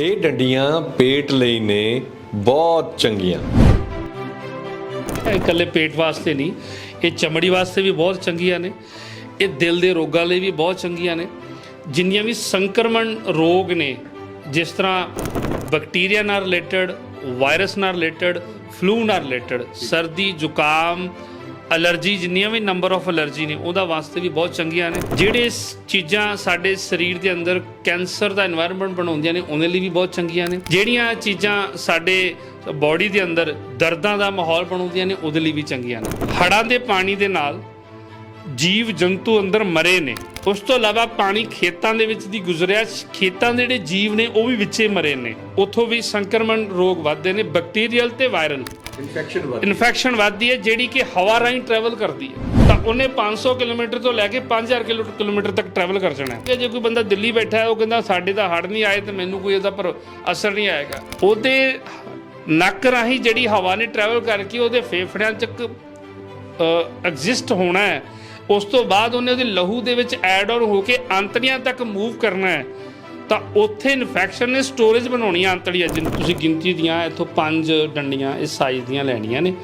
ਇਹ ਡੰਡੀਆਂ ਪੇਟ ਲਈ ਨੇ, ਬਹੁਤ ਚੰਗੀਆਂ। ਇਹ ਇਕੱਲੇ ਪੇਟ ਵਾਸਤੇ ਨਹੀਂ, ਇਹ ਚਮੜੀ ਵਾਸਤੇ ਵੀ ਬਹੁਤ ਚੰਗੀਆਂ ਨੇ, ਇਹ ਦਿਲ ਦੇ ਰੋਗਾਂ ਲਈ ਵੀ ਬਹੁਤ ਚੰਗੀਆਂ ਨੇ। ਜਿੰਨੀਆਂ ਵੀ ਸੰਕਰਮਣ ਰੋਗ ਨੇ, ਜਿਸ ਤਰ੍ਹਾਂ ਬੈਕਟੀਰੀਆ ਨਾਲ ਰਿਲੇਟਡ ਵਾਇਰਸ ਨਾਲ ਰਿਲੇਟਡ ਫਲੂ ਨਾਲ ਰਿਲੇਟਡ ਸਰਦੀ, ਜ਼ੁਕਾਮ ਅਲਰਜੀ, ਜਿੰਨੀਆਂ ਵੀ ਨੰਬਰ ਆਫ ਅਲਰਜੀ ਨੇ, ਉਹਦਾ ਵਾਸਤੇ ਵੀ ਬਹੁਤ ਚੰਗੀਆਂ ਨੇ। ਜਿਹੜੇ ਚੀਜ਼ਾਂ ਸਾਡੇ ਸਰੀਰ ਦੇ ਅੰਦਰ ਕੈਂਸਰ ਦਾ এনवायरमेंट ਬਣਾਉਂਦੀਆਂ ਨੇ, ਉਹਦੇ ਲਈ ਵੀ ਬਹੁਤ ਚੰਗੀਆਂ ਨੇ। ਜਿਹੜੀਆਂ ਚੀਜ਼ਾਂ ਸਾਡੇ ਬਾਡੀ ਦੇ ਅੰਦਰ ਦਰਦਾਂ ਦਾ ਮਾਹੌਲ ਬਣਾਉਂਦੀਆਂ ਨੇ, ਉਹਦੇ ਲਈ ਵੀ ਚੰਗੀਆਂ ਨੇ। ਹੜਾਂ ਦੇ ਪਾਣੀ ਦੇ ਨਾਲ ਜੀਵ ਜੰਤੂ ਅੰਦਰ ਮਰੇ ਨੇ। ਉਸ ਤੋਂ ਇਲਾਵਾ ਪਾਣੀ ਖੇਤਾਂ ਦੇ ਵਿੱਚ ਦੀ ਗੁਜ਼ਰਿਆ ਖੇਤਾਂ ਦੇ ਜਿਹੜੇ ਜੀਵ ਨੇ ਉਹ ਵੀ ਵਿੱਚੇ ਮਰੇ ਨੇ। ਉੱਥੋਂ ਵੀ ਸੰਕਰਮਣ ਰੋਗ ਵੱਧਦੇ ਨੇ ਬੈਕਟੀਰੀਅਲ ਤੇ ਵਾਇਰਲ ਇਨਫੈਕਸ਼ਨ ਇਨਫੈਕਸ਼ਨ ਵੱਧਦੀ ਹੈ ਜਿਹੜੀ ਕਿ ਹਵਾ ਰਾਹੀਂ ਟਰੈਵਲ ਕਰਦੀ ਹੈ। ਤਾਂ ਉਹਨੇ 500 ਕਿਲੋਮੀਟਰ ਤੋਂ ਲੈ ਕੇ 5000 ਕਿਲੋ- ਕਿਲੋਮੀਟਰ ਤੱਕ ਟਰੈਵਲ ਕਰ ਜਾਣਾ ਹੈ। ਜੇ ਕੋਈ ਬੰਦਾ ਦਿੱਲੀ ਬੈਠਾ ਹੈ ਉਹ ਕਹਿੰਦਾ ਸਾਡੇ ਤਾਂ ਹੜ ਨਹੀਂ ਆਏ ਤੇ ਮੈਨੂੰ ਕੋਈ ਇਹਦਾ ਪਰ ਅਸਰ ਨਹੀਂ ਆਏਗਾ। ਉਹਦੇ ਨੱਕ ਰਾਹੀਂ ਜਿਹੜੀ ਹਵਾ ਨੇ ਟਰੈਵਲ ਕਰਕੇ ਉਹਦੇ ਫੇਫੜਿਆਂ ਤੱਕ ਐਗਜ਼ਿਸਟ ਹੋਣਾ ਹੈ। ਉਸ ਤੋਂ ਬਾਅਦ ਉਹਨੇ ਉਹਦੇ ਲਹੂ ਦੇ ਵਿੱਚ ਐਡ ਆਨ ਹੋ ਕੇ ਆਂਤੜੀਆਂ ਤੱਕ ਮੂਵ ਕਰਨਾ ਹੈ। ਤਾਂ ਉੱਥੇ ਇਨਫੈਕਸ਼ਨ ਨੇ ਸਟੋਰੇਜ ਬਣਾਉਣੀ ਆਂਤੜੀਆਂ ਜਿਨ ਤੁਸੀਂ ਗਿਣਤੀ ਦੀਆਂ ਇੱਥੋਂ ਪੰਜ ਡੰਡੀਆਂ ਇਸ ਸਾਈਜ਼ ਦੀਆਂ ਲੈਣੀਆਂ ਨੇ।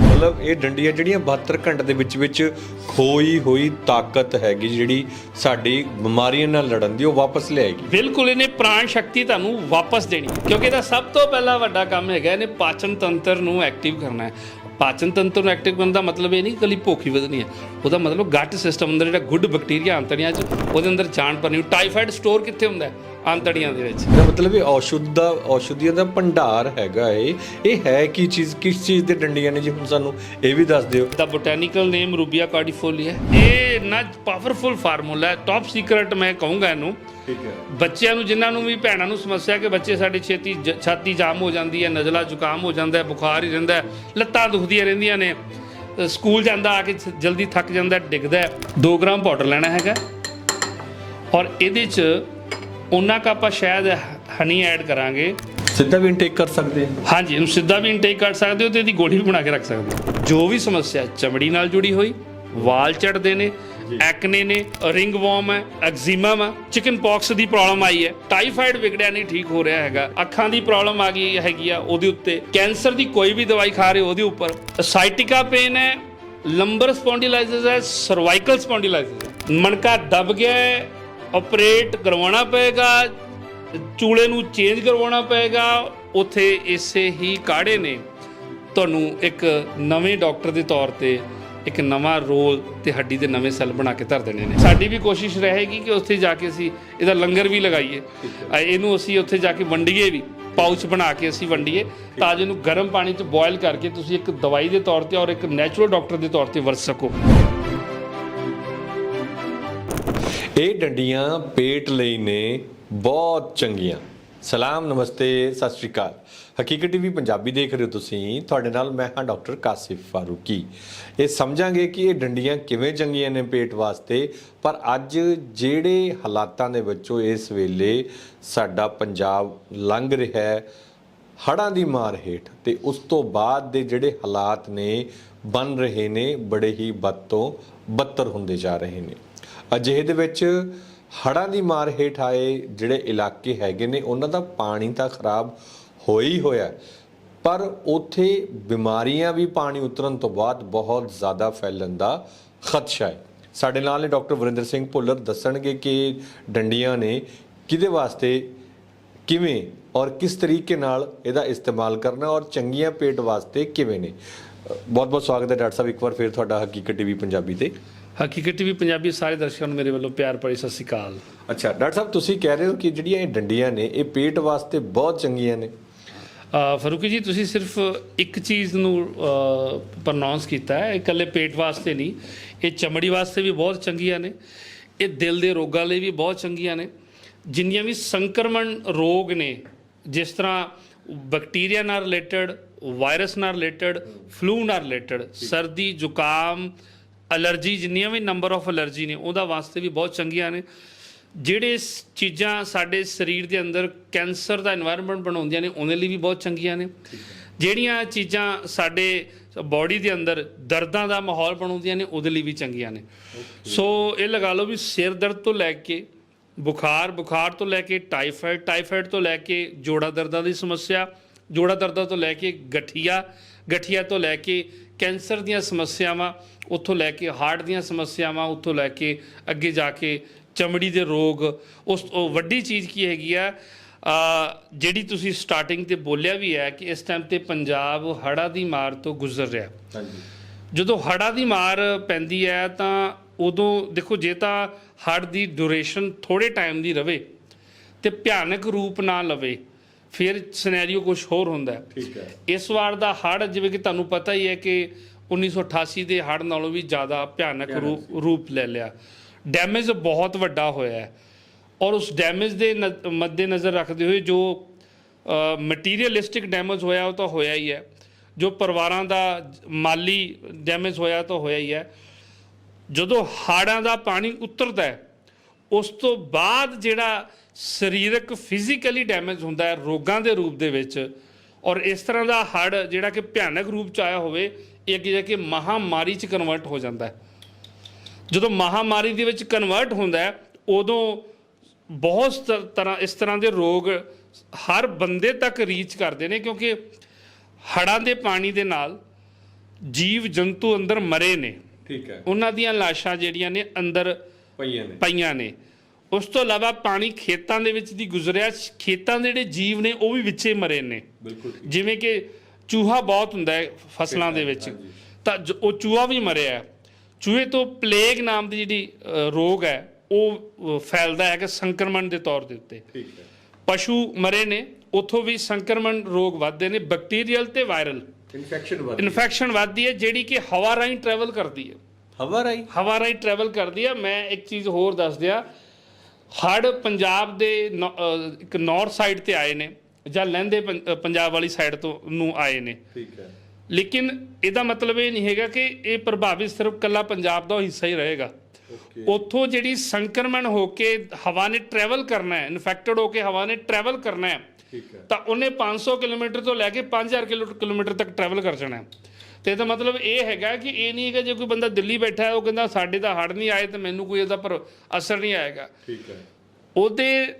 ਮਤਲਬ ਇਹ ਡੰਡੀਆਂ ਜਿਹੜੀਆਂ 72 ਘੰਟੇ ਦੇ ਵਿੱਚ ਵਿੱਚ ਖੋਈ ਹੋਈ ਤਾਕਤ ਹੈਗੀ ਜਿਹੜੀ ਸਾਡੀ ਬਿਮਾਰੀਆਂ ਨਾਲ ਲੜਨ ਦੀ ਉਹ ਵਾਪਸ ਲਿਆਏਗੀ। ਬਿਲਕੁਲ ਇਹਨੇ ਪ੍ਰਾਣ ਸ਼ਕਤੀ ਤੁਹਾਨੂੰ ਵਾਪਸ ਦੇਣੀ ਕਿਉਂਕਿ ਇਹਦਾ ਸਭ ਤੋਂ ਪਹਿਲਾ ਵੱਡਾ ਕੰਮ ਹੈਗਾ ਇਹਨੇ ਪਾਚਨ ਤੰਤਰ ਨੂੰ ਐਕਟਿਵ ਕਰਨਾ ਹੈ। ਪਾਚਨ ਤੰਤਰ ਨੂੰ ਐਕਟਿਵ ਕਰਨ ਦਾ ਮਤਲਬ ਇਹ ਨਹੀਂ ਕਿ ਭੁੱਖ ਹੀ ਵਧਣੀ ਹੈ। ਉਹਦਾ ਮਤਲਬ ਗੱਟ ਸਿਸਟਮ ਅੰਦਰ ਜਿਹੜਾ ਗੁੱਡ ਬੈਕਟੀਰੀਆ ਆਂਤੜੀਆਂ 'ਚ, ਉਹਦੇ ਅੰਦਰ ਜਾਣ ਪਰਨੀ ਟਾਈਫਾਇਡ ਸਟੋਰ ਕਿੱਥੇ ਹੁੰਦਾ ਹੈ? ਆਂਤੜੀਆਂ ਦੇ ਵਿੱਚ। ਇਹਦਾ ਮਤਲਬ ਇਹ ਔਸ਼ਧ ਦਾ ਔਸ਼ਧੀਆਂ ਦਾ ਭੰਡਾਰ ਹੈਗਾ ਇਹ ਇਹ ਹੈ ਕੀ ਚੀਜ਼ ਕਿਸ ਚੀਜ਼ ਦੇ ਡੰਡੀਆਂ ਨੇ ਜੀ? ਹੁਣ ਸਾਨੂੰ ਇਹ ਵੀ ਦੱਸ ਦਿਓ। ਦਾ ਬੋਟੈਨੀਕਲ ਨੇਮ ਰੂਬੀਆ ਕਾਰਡੀਫੋਲੀ ਹੈ। ਇਹ ਇੰਨਾ ਪਾਵਰਫੁਲ ਫਾਰਮੂਲਾ ਹੈ। ਟੌਪ ਸੀਕ੍ਰੇਟ ਮੈਂ ਕਹੂੰਗਾ ਇਹਨੂੰ। ਠੀਕ ਹੈ। ਬੱਚਿਆਂ ਨੂੰ ਜਿਨ੍ਹਾਂ ਨੂੰ ਵੀ ਭੈਣਾਂ ਨੂੰ ਸਮੱਸਿਆ ਕਿ ਬੱਚੇ ਸਾਡੇ ਛੇਤੀ ਜ- ਛਾਤੀ ਜਾਮ ਹੋ ਜਾਂਦੀ ਹੈ ਨਜ਼ਲਾ ਜ਼ੁਕਾਮ ਹੋ ਜਾਂਦਾ ਹੈ ਬੁਖਾਰ ਹੀ ਰਹਿੰਦਾ ਹੈ ਲੱਤਾਂ ਦੁਖਦੀਆਂ ਰਹਿੰਦੀਆਂ ਨੇ ਅ, ਸਕੂਲ ਜਾਂਦਾ ਆ ਕੇ ਜਲਦੀ ਥੱਕ ਜਾਂਦਾ ਹੈ, ਡਿੱਗਦਾ 2 ਗ੍ਰਾਮ ਪਾਊਡਰ ਲੈਣਾ ਹੈਗਾ। ਔਰ ਇਹਦੇ ਚ ਉਹਨਾਂ ਕਾ ਆਪਾਂ ਸ਼ਾਇਦ ਹਨੀ ਐਡ ਕਰਾਂਗੇ। ਸਿੱਧਾ ਵੀ ਇਨਟੇਕ ਕਰ ਸਕਦੇ ਹਾਂ ਹਾਂਜੀ ਇਹਨੂੰ ਸਿੱਧਾ ਵੀ ਇਨਟੇਕ ਕਰ ਸਕਦੇ ਹੋ ਤੇ ਇਹਦੀ ਗੋਲੀ ਵੀ ਬਣਾ ਕੇ ਰੱਖ ਸਕਦੇ ਹੋ। ਜੋ ਵੀ ਸਮੱਸਿਆ ਚਮੜੀ ਨਾਲ ਜੁੜੀ ਹੋਈ ਵਾਲ ਝੜਦੇ ਨੇ ਐਕਨੇ ਨੇ ਰਿੰਗ ਵਰਮ ਹੈ ਐਗਜ਼ੀਮਾ ਵਾ ਚਿਕਨ ਪੌਕਸ ਦੀ ਪ੍ਰੋਬਲਮ ਆਈ ਹੈ। ਟਾਈਫਾਇਡ ਵਿਗੜਿਆ ਨਹੀਂ ਠੀਕ ਹੋ ਰਿਹਾ ਹੈਗਾ। ਅੱਖਾਂ ਦੀ ਪ੍ਰੋਬਲਮ ਆ ਗਈ ਹੈਗੀ ਆ ਉਹਦੇ ਉੱਤੇ। ਕੈਂਸਰ ਦੀ ਕੋਈ ਵੀ ਦਵਾਈ ਖਾ ਰਹੇ ਹੋ ਉਹਦੇ ਉੱਪਰ। ਸਾਈਟਿਕਾ ਪੇਨ ਹੈ ਲੰਬਰ ਸਪੌਂਡੀਲਾਈਸਿਸ ਹੈ ਸਰਵਾਈਕਲ ਸਪੌਂਡੀਲਾਈਸਿਸ ਹੈ। ਮਣਕਾ ਦਬ ਗਿਆ ਹੈ ਆਪਰੇਟ ਕਰਵਾਉਣਾ ਪਏਗਾ, ਚੂਲੇ ਨੂੰ ਚੇਂਜ ਕਰਵਾਉਣਾ ਪਏਗਾ, ਉੱਥੇ ਇਸੇ ਹੀ ਕਾੜੇ ਨੇ। ਤੁਹਾਨੂੰ ਇੱਕ ਨਵੇਂ ਡਾਕਟਰ ਦੇ ਤੌਰ ਤੇ ਇੱਕ ਨਵਾਂ ਰੋਲ ਤੇ ਹੱਡੀ ਦੇ ਨਵੇਂ ਸੈੱਲ ਬਣਾ ਕੇ ਧਰ ਦੇਣੇ ਨੇ। ਸਾਡੀ ਵੀ ਕੋਸ਼ਿਸ਼ ਰਹੇਗੀ ਕਿ ਉੱਥੇ ਜਾ ਕੇ ਅਸੀਂ ਇਹਦਾ ਲੰਗਰ ਵੀ ਲਗਾਈਏ। ਇਹਨੂੰ ਅਸੀਂ ਉੱਥੇ ਜਾ ਕੇ ਵੰਡੀਏ ਵੀ ਪਾਊਚ ਬਣਾ ਕੇ ਅਸੀਂ ਵੰਡੀਏ, ਤਾਂ ਜੋ ਇਹਨੂੰ ਗਰਮ ਪਾਣੀ 'ਚ ਬੋਇਲ ਕਰਕੇ ਤੁਸੀਂ ਇੱਕ ਦਵਾਈ ਦੇ ਤੌਰ ਤੇ ਔਰ ਇੱਕ ਨੈਚੁਰਲ ਡਾਕਟਰ ਦੇ ਤੌਰ ਤੇ ਵਰਤ ਸਕੋ। ਇਹ ਡੰਡੀਆਂ ਪੇਟ ਲਈ ਨੇ ਬਹੁਤ ਚੰਗੀਆਂ। ਸਲਾਮ, ਨਮਸਤੇ, ਸਤਿ ਸ਼੍ਰੀ ਅਕਾਲ। ਹਕੀਕਤ ਟੀਵੀ ਪੰਜਾਬੀ ਦੇਖ ਰਹੇ ਹੋ ਤੁਸੀਂ। ਤੁਹਾਡੇ ਨਾਲ ਮੈਂ ਹਾਂ ਡਾਕਟਰ ਕਾਸਿਫ ਫਾਰੂਕੀ। ਇਹ ਸਮਝਾਂਗੇ ਕਿ ਇਹ ਡੰਡੀਆਂ ਕਿਵੇਂ ਚੰਗੀਆਂ ਨੇ ਪੇਟ ਵਾਸਤੇ, ਪਰ ਅੱਜ ਜਿਹੜੇ ਹਾਲਾਤਾਂ ਦੇ ਵਿੱਚੋਂ ਇਸ ਵੇਲੇ ਸਾਡਾ ਪੰਜਾਬ ਲੰਘ ਰਿਹਾ ਹੈ, ਹੜ੍ਹਾਂ ਦੀ ਮਾਰ ਹੇਠ, ਤੇ ਉਸ ਤੋਂ ਬਾਅਦ ਦੇ ਜਿਹੜੇ ਹਾਲਾਤ ਨੇ, ਬਣ ਰਹੇ ਨੇ, ਬੜੇ ਹੀ ਬਦ ਤੋਂ ਬੱਤਰ ਹੁੰਦੇ ਜਾ ਰਹੇ ਨੇ। ਅਜਿਹੇ ਦੇ ਵਿੱਚ ਹੜ੍ਹਾਂ ਦੀ ਮਾਰ ਹੇਠ ਆਏ ਜਿਹੜੇ ਇਲਾਕੇ ਹੈਗੇ ਨੇ, ਉਹਨਾਂ ਦਾ ਪਾਣੀ ਤਾਂ ਖਰਾਬ ਹੋ ਹੀ ਹੋਇਆ ਪਰ ਉਥੇ ਬਿਮਾਰੀਆਂ ਵੀ ਪਾਣੀ ਉਤਰਨ ਤੋਂ ਬਾਅਦ ਬਹੁਤ ਜ਼ਿਆਦਾ ਫੈਲਣ ਦਾ ਖਦਸ਼ਾ ਹੈ। ਸਾਡੇ ਨਾਲ ਨੇ ਡਾਕਟਰ ਵਰਿੰਦਰ ਸਿੰਘ ਭੁੱਲਰ, ਦੱਸਣਗੇ ਕਿ ਡੰਡੀਆਂ ਨੇ ਕਿਹਦੇ ਵਾਸਤੇ, ਕਿਵੇਂ ਔਰ ਕਿਸ ਤਰੀਕੇ ਨਾਲ ਇਹਦਾ ਇਸਤੇਮਾਲ ਕਰਨਾ ਔਰ ਚੰਗੀਆਂ ਪੇਟ ਵਾਸਤੇ ਕਿਵੇਂ ਨੇ। ਬਹੁਤ ਬਹੁਤ ਸਵਾਗਤ ਹੈ ਡਾਕਟਰ ਸਾਹਿਬ, ਇੱਕ ਵਾਰ ਫਿਰ ਤੁਹਾਡਾ ਹਕੀਕਤ ਟੀਵੀ ਪੰਜਾਬੀ ਤੇ। ਹਕੀਕਤ ਟੀਵੀ ਪੰਜਾਬੀ ਸਾਰੇ ਦਰਸ਼ਕਾਂ ਨੂੰ ਮੇਰੇ ਵੱਲੋਂ ਪਿਆਰ ਭਰੀ ਸਤਿ ਸ਼੍ਰੀ ਅਕਾਲ। ਅੱਛਾ ਡਾਕਟਰ ਸਾਹਿਬ ਤੁਸੀਂ ਕਹਿ ਰਹੇ ਹੋ ਕਿ ਜਿਹੜੀਆਂ ਇਹ ਡੰਡੀਆਂ ਨੇ ਇਹ ਪੇਟ ਵਾਸਤੇ ਬਹੁਤ ਚੰਗੀਆਂ ਨੇ। ਫਾਰੂਕੀ ਜੀ ਤੁਸੀਂ ਸਿਰਫ ਇੱਕ ਚੀਜ਼ ਨੂੰ ਪ੍ਰੋਨਾਂਸ ਕੀਤਾ ਹੈ ਇਹ ਇਕੱਲੇ ਪੇਟ ਵਾਸਤੇ ਨਹੀਂ ਇਹ ਚਮੜੀ ਵਾਸਤੇ ਵੀ ਬਹੁਤ ਚੰਗੀਆਂ ਨੇ ਇਹ ਦਿਲ ਦੇ ਰੋਗਾਂ ਲਈ ਵੀ ਬਹੁਤ ਚੰਗੀਆਂ ਨੇ ਜਿੰਨੀਆਂ ਵੀ ਸੰਕਰਮਣ ਰੋਗ ਨੇ ਜਿਸ ਤਰ੍ਹਾਂ ਬੈਕਟੀਰੀਆ ਨਾਲ ਰਿਲੇਟਡ ਵਾਇਰਸ ਨਾਲ ਰਿਲੇਟਡ ਫਲੂ ਨਾਲ ਰਿਲੇਟਡ ਸਰਦੀ ਜ਼ੁਕਾਮ ਅਲਰਜੀ ਜਿੰਨੀਆਂ ਵੀ ਨੰਬਰ ਆਫ ਅਲਰਜੀ ਨੇ ਉਹਦਾ ਵਾਸਤੇ ਵੀ ਬਹੁਤ ਚੰਗੀਆਂ ਨੇ। ਜਿਹੜੇ ਚੀਜ਼ਾਂ ਸਾਡੇ ਸਰੀਰ ਦੇ ਅੰਦਰ ਕੈਂਸਰ ਦਾ এনवायरमेंट ਬਣਾਉਂਦੀਆਂ ਨੇ ਉਹਦੇ ਲਈ ਵੀ ਬਹੁਤ ਚੰਗੀਆਂ ਨੇ। ਜਿਹੜੀਆਂ ਚੀਜ਼ਾਂ ਸਾਡੇ ਬਾਡੀ ਦੇ ਅੰਦਰ ਦਰਦਾਂ ਦਾ ਮਾਹੌਲ ਬਣਾਉਂਦੀਆਂ ਨੇ ਉਹਦੇ ਲਈ ਵੀ ਚੰਗੀਆਂ ਨੇ। ਸੋ ਇਹ ਲਗਾ ਲਓ ਵੀ ਸਿਰ ਦਰਦ ਤੋਂ ਲੈ ਕੇ ਬੁਖਾਰ ਬੁਖਾਰ ਤੋਂ ਲੈ ਕੇ ਟਾਈਫਾਇਡ ਟਾਈਫਾਇਡ ਤੋਂ ਲੈ ਕੇ ਜੋੜਾ ਦਰਦਾਂ ਦੀ ਸਮੱਸਿਆ ਜੋੜਾ ਦਰਦਾਂ ਤੋਂ ਲੈ ਕੇ ਗਠੀਆ ਗਠੀਆ ਤੋਂ ਲੈ ਕੇ ਕੈਂਸਰ ਦੀਆਂ ਸਮੱਸਿਆਵਾਂ ਉੱਥੋਂ ਲੈ ਕੇ ਹਾਰਟ ਦੀਆਂ ਸਮੱਸਿਆਵਾਂ ਉੱਥੋਂ ਲੈ ਕੇ ਅੱਗੇ ਜਾ ਕੇ ਚਮੜੀ ਦੇ ਰੋਗ ਉਸ ਵੱਡੀ ਚੀਜ਼ ਕੀ ਹੈਗੀ ਆ ਜਿਹੜੀ ਤੁਸੀਂ ਸਟਾਰਟਿੰਗ ਤੇ ਬੋਲਿਆ ਵੀ ਹੈ ਕਿ ਇਸ ਟਾਈਮ ਤੇ ਪੰਜਾਬ ਹੜ੍ਹਾਂ ਦੀ ਮਾਰ ਤੋਂ ਗੁਜ਼ਰ ਰਿਹਾ। ਹਾਂਜੀ। ਜਦੋਂ ਹੜ੍ਹਾਂ ਦੀ ਮਾਰ ਪੈਂਦੀ ਹੈ ਤਾਂ ਉਦੋਂ ਦੇਖੋ ਜੇ ਤਾਂ ਹੜ੍ਹ ਦੀ ਡਿਊਰੇਸ਼ਨ ਥੋੜੇ ਟਾਈਮ ਦੀ ਰਵੇ ਤੇ ਭਿਆਨਕ ਰੂਪ ਨਾ ਲਵੇ ਫਿਰ ਸਿਨੈਰੀਓ ਕੁਝ ਹੋਰ ਹੁੰਦਾ ਠੀਕ ਹੈ। ਇਸ ਵਾਰ ਦਾ ਹੜ੍ਹ ਜਿਵੇਂ ਕਿ ਤੁਹਾਨੂੰ ਪਤਾ ਹੀ ਹੈ ਕਿ 1988 ਦੇ ਹੜ੍ਹ ਨਾਲੋਂ ਵੀ ਜ਼ਿਆਦਾ ਭਿਆਨਕ ਰੂਪ ਲੈ ਲਿਆ। ਡੈਮੇਜ ਬਹੁਤ ਵੱਡਾ ਹੋਇਆ ਹੈ ਔਰ ਉਸ ਡੈਮੇਜ ਦੇ ਨ- ਮੱਦੇਨਜ਼ਰ ਰੱਖਦੇ ਹੋਏ ਜੋ ਮਟੀਰੀਅਲਿਸਟਿਕ ਡੈਮੇਜ ਹੋਇਆ ਉਹ ਤਾਂ ਹੋਇਆ ਹੀ ਹੈ। ਜੋ ਪਰਿਵਾਰਾਂ ਦਾ ਮਾਲੀ ਡੈਮੇਜ ਹੋਇਆ ਤਾਂ ਹੋਇਆ ਹੀ ਹੈ। ਜਦੋਂ ਹਾੜਾਂ ਦਾ ਪਾਣੀ ਉਤਰਦਾ ਹੈ ਉਸ ਤੋਂ ਬਾਅਦ ਜਿਹੜਾ ਸਰੀਰਕ ਫਿਜ਼ੀਕਲੀ ਡੈਮੇਜ ਹੁੰਦਾ ਹੈ ਰੋਗਾਂ ਦੇ ਰੂਪ ਦੇ ਵਿੱਚ। ਔਰ ਇਸ ਤਰ੍ਹਾਂ ਦਾ ਹੜ ਜਿਹੜਾ ਕਿ ਭਿਆਨਕ ਰੂਪ ਚ ਆਇਆ ਹੋਵੇ ਇਹ ਅੱਗੇ ਜਾ ਕੇ ਮਹਾਮਾਰੀ ਚ ਕਨਵਰਟ ਹੋ ਜਾਂਦਾ ਹੈ। ਜਦੋਂ ਮਹਾਮਾਰੀ ਦੇ ਵਿੱਚ ਕਨਵਰਟ ਹੁੰਦਾ ਹੈ ਉਦੋਂ ਬਹੁਤ ਤਰ੍ਹਾਂ ਇਸ ਤਰ੍ਹਾਂ ਦੇ ਰੋਗ ਹਰ ਬੰਦੇ ਤੱਕ ਰੀਚ ਕਰਦੇ ਨੇ ਕਿਉਂਕਿ ਹੜਾਂ ਦੇ ਪਾਣੀ ਦੇ ਨਾਲ ਜੀਵ ਜੰਤੂ ਅੰਦਰ ਮਰੇ ਨੇ। ਠੀਕ ਹੈ। ਉਹਨਾਂ ਦੀਆਂ ਲਾਸ਼ਾਂ ਜਿਹੜੀਆਂ ਨੇ ਅੰਦਰ ਪਈਆਂ ਨੇ। ਪਈਆਂ ਨੇ। ਉਸ ਤੋਂ ਇਲਾਵਾ ਪਾਣੀ ਖੇਤਾਂ ਦੇ ਵਿੱਚ ਦੀ ਗੁਜ਼ਰਿਆ ਖੇਤਾਂ ਦੇ ਜਿਹੜੇ ਜੀਵ ਨੇ ਉਹ ਵੀ ਵਿੱਚੇ ਮਰੇ ਨੇ। ਬਿਲਕੁਲ ਜਿਵੇਂ ਕਿ ਚੂਹਾ ਬਹੁਤ ਹੁੰਦਾ ਹੈ ਫਸਲਾਂ ਦੇ ਵਿੱਚ। ਤਾਂ ਉਹ ਚੂਹਾ ਵੀ ਮਰਿਆ ਹੈ। ਚੂਹੇ ਤੋਂ ਪਲੇਗ ਨਾਮ ਦੀ ਜਿਹੜੀ ਰੋਗ ਹੈ ਉਹ ਫੈਲਦਾ ਹੈ ਕਿ ਸੰਕਰਮਣ ਦੇ ਤੌਰ ਦੇ ਉੱਤੇ। ਠੀਕ ਹੈ। ਪਸ਼ੂ ਮਰੇ ਨੇ ਉਥੋਂ ਵੀ ਸੰਕਰਮਣ ਰੋਗ ਵੱਧਦੇ ਨੇ ਬੈਕਟੀਰੀਅਲ ਤੇ ਵਾਇਰਲ। ਇਨਫੈਕਸ਼ਨ ਵੱਧ ਇਨਫੈਕਸ਼ਨ ਵੱਧਦੀ ਹੈ ਜਿਹੜੀ ਕਿ ਹਵਾ ਰਾਹੀਂ ਟਰੈਵਲ ਕਰਦੀ ਹੈ। ਹਵਾ ਰਾਈ ਹਵਾ ਰਾਹੀਂ ਟਰੈਵਲ ਕਰਦੀ ਆ ਮੈਂ ਇੱਕ ਚੀਜ਼ ਹੋਰ ਦੱਸ ਦਿਆਂ ਹੜ ਪੰਜਾਬ ਦੇ ਇੱਕ ਨਾਰਥ ਸਾਈਡ ਤੇ ਆਏ ਨੇ ਜਾਂ ਲਹਿੰਦੇ ਪੰਜਾਬ ਵਾਲੀ ਸਾਈਡ ਤੋਂ ਨੂੰ ਆਏ ਨੇ। ਠੀਕ ਹੈ। ਲੇਕਿਨ ਇਹਦਾ ਮਤਲਬ ਇਹ ਨਹੀਂ ਹੈਗਾ ਕਿ ਇਹ ਪ੍ਰਭਾਵਿਤ ਸਿਰਫ ਕੱਲਾ ਪੰਜਾਬ ਦਾ ਹਿੱਸਾ ਹੀ ਰਹੇਗਾ। ਉੱਥੋਂ ਜਿਹੜੀ ਸੰਕਰਮਣ ਹੋ ਕੇ ਹਵਾ ਨੇ ਟਰੈਵਲ ਕਰਨਾ ਹੈ ਇਨਫੈਕਟਡ ਹੋ ਕੇ ਹਵਾ ਨੇ ਟਰੈਵਲ ਕਰਨਾ ਹੈ ਠੀਕ ਹੈ। ਤਾਂ ਉਹਨੇ 500 ਕਿਲੋਮੀਟਰ ਤੋਂ ਲੈ ਕੇ 5000 ਕਿਲੋ- ਕਿਲੋਮੀਟਰ ਤੱਕ ਟਰੈਵਲ ਕਰ ਜਾਣਾ ਹੈ। ਤੇ ਇਹਦਾ ਮਤਲਬ ਇਹ ਹੈਗਾ ਕਿ ਇਹ ਨਹੀਂ ਹੈਗਾ ਜੇ ਕੋਈ ਬੰਦਾ ਦਿੱਲੀ ਬੈਠਾ ਹੈ ਉਹ ਕਹਿੰਦਾ ਸਾਡੇ ਤਾਂ ਹੜ ਨਹੀਂ ਆਏ ਤੇ ਮੈਨੂੰ ਕੋਈ ਇਹਦਾ ਪਰ ਅਸਰ ਨਹੀਂ ਆਏਗਾ। ਠੀਕ ਹੈ। ਉਹਦੇ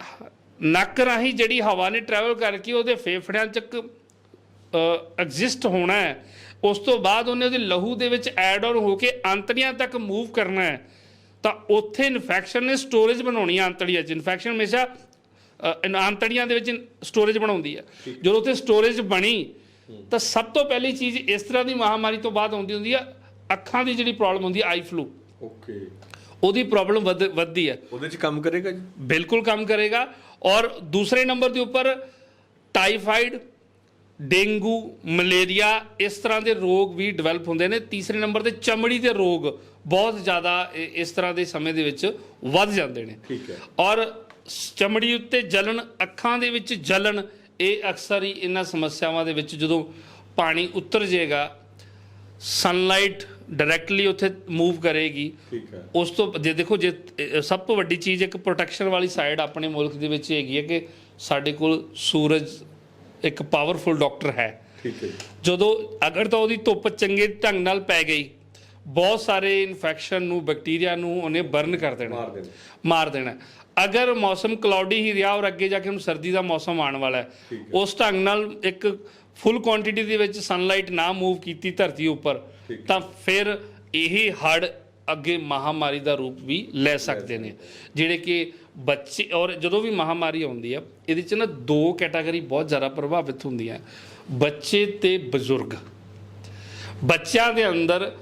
ਨੱਕ ਰਾਹੀਂ ਜਿਹੜੀ ਹਵਾ ਨੇ ਟਰੈਵਲ ਕਰਕੇ ਉਹਦੇ ਫੇਫੜਿਆਂ ਤੱਕ ਐਗਜ਼ਿਸਟ ਹੋਣਾ ਹੈ। ਉਸ ਤੋਂ ਬਾਅਦ ਉਹਨੇ ਉਹਦੇ ਲਹੂ ਦੇ ਵਿੱਚ ਐਡ ਆਨ ਹੋ ਕੇ ਅੰਤੜੀਆਂ ਤੱਕ ਮੂਵ ਕਰਨਾ ਹੈ। ਤਾਂ ਉੱਥੇ ਇਨਫੈਕਸ਼ਨ ਨੇ ਸਟੋਰੇਜ ਬਣਾਉਣੀ ਹੈ ਅੰਤੜੀਆਂ 'ਚ। ਇਨਫੈਕਸ਼ਨ ਹਮੇਸ਼ਾ ਅੰਤੜੀਆਂ ਦੇ ਵਿੱਚ ਸਟੋਰੇਜ ਬਣਾਉਂਦੀ ਹੈ। ਜਦੋਂ ਉੱਥੇ ਸਟੋਰੇਜ ਬਣੀ ਤਾਂ ਸਭ ਤੋਂ ਪਹਿਲੀ ਚੀਜ਼ ਇਸ ਤਰ੍ਹਾਂ ਦੀ ਮਹਾਮਾਰੀ ਤੋਂ ਬਾਅਦ ਆਉਂਦੀ ਹੁੰਦੀ ਆ ਅੱਖਾਂ ਦੀ ਜਿਹੜੀ ਪ੍ਰੋਬਲਮ ਹੁੰਦੀ ਹੈ ਆਈ ਫਲੂ ਓਕੇ। ਉਹਦੀ ਪ੍ਰੋਬਲਮ ਵੱਧਦੀ ਹੈ ਉਹਦੇ ਚ ਕੰਮ ਕਰੇਗਾ ਜੀ? ਬਿਲਕੁਲ ਕੰਮ ਕਰੇਗਾ। ਔਰ ਦੂਸਰੇ ਨੰਬਰ ਦੇ ਉੱਪਰ ਟਾਈਫਾਈਡ ਡੇਂਗੂ ਮਲੇਰੀਆ ਇਸ ਤਰ੍ਹਾਂ ਦੇ ਰੋਗ ਵੀ ਡਿਵੈਲਪ ਹੁੰਦੇ ਨੇ। ਤੀਸਰੇ ਨੰਬਰ ਤੇ ਚਮੜੀ ਦੇ ਰੋਗ ਬਹੁਤ ਜ਼ਿਆਦਾ ਇਸ ਤਰ੍ਹਾਂ ਦੇ ਸਮੇਂ ਦੇ ਵਿੱਚ ਵੱਧ ਜਾਂਦੇ ਨੇ। ਠੀਕ ਹੈ। ਔਰ ਚਮੜੀ ਉੱਤੇ ਜਲਣ ਅੱਖਾਂ ਦੇ ਵਿੱਚ ਜਲਣ ਇਹ ਅਕਸਰ ਹੀ ਇਹਨਾਂ ਸਮੱਸਿਆਵਾਂ ਦੇ ਵਿੱਚ ਜਦੋਂ ਪਾਣੀ ਉਤਰ ਜਾਏਗਾ ਸਨਲਾਈਟ ਡਾਇਰੈਕਟਲੀ ਉੱਥੇ ਮੂਵ ਕਰੇਗੀ। ਠੀਕ ਹੈ। ਉਸ ਤੋਂ ਜੇ ਦੇਖੋ ਜੇ ਸਭ ਤੋਂ ਵੱਡੀ ਚੀਜ਼ ਇੱਕ ਪ੍ਰੋਟੈਕਸ਼ਨ ਵਾਲੀ ਸਾਈਡ ਆਪਣੇ ਮੁਲਕ ਦੇ ਵਿੱਚ ਹੈਗੀ ਹੈ ਕਿ ਸਾਡੇ ਕੋਲ ਸੂਰਜ ਇੱਕ ਪਾਵਰਫੁਲ ਡਾਕਟਰ ਹੈ। ਠੀਕ ਹੈ। ਜਦੋਂ ਅਗਰ ਤਾਂ ਉਹਦੀ ਧੁੱਪ ਚੰਗੇ ਢੰਗ ਨਾਲ ਪੈ ਗਈ ਬਹੁਤ ਸਾਰੇ ਇਨਫੈਕਸ਼ਨ ਨੂੰ ਬੈਕਟੀਰੀਆ ਨੂੰ ਉਹਨੇ ਬਰਨ ਕਰ ਦੇਣਾ। ਮਾਰ ਦੇਣਾ। ਮਾਰ ਦੇਣਾ। ਅਗਰ ਮੌਸਮ ਕਲਾਉਡੀ ਹੀ ਰਿਹਾ ਔਰ ਅੱਗੇ ਜਾ ਕੇ ਹੁਣ ਸਰਦੀ ਦਾ ਮੌਸਮ ਆਉਣ ਵਾਲਾ ਹੈ ਉਸ ਢੰਗ ਨਾਲ ਇੱਕ ਫੁੱਲ ਕੁਆਂਟੀਟੀ ਦੇ ਵਿੱਚ ਸਨਲਾਈਟ ਨਾ ਮੂਵ ਕੀਤੀ ਧਰਤੀ ਉੱਪਰ ਹੈ। ਤਾਂ ਫਿਰ ਇਹ ਹੜ ਅੱਗੇ ਮਹਾਮਾਰੀ ਦਾ ਰੂਪ ਵੀ ਲੈ ਸਕਦੇ ਨੇ। ਜਿਹੜੇ ਕਿ ਬੱਚੇ ਔਰ ਜਦੋਂ ਵੀ ਮਹਾਮਾਰੀ ਆਉਂਦੀ ਆ ਇਹਦੇ ਚ ਨਾ ਦੋ ਕੈਟਾਗਰੀ ਬਹੁਤ ਜ਼ਿਆਦਾ ਪ੍ਰਭਾਵਿਤ ਹੁੰਦੀਆਂ। ਬੱਚੇ ਤੇ ਬਜ਼ੁਰਗ। ਬੱਚਿਆਂ ਦੇ ਅੰਦਰ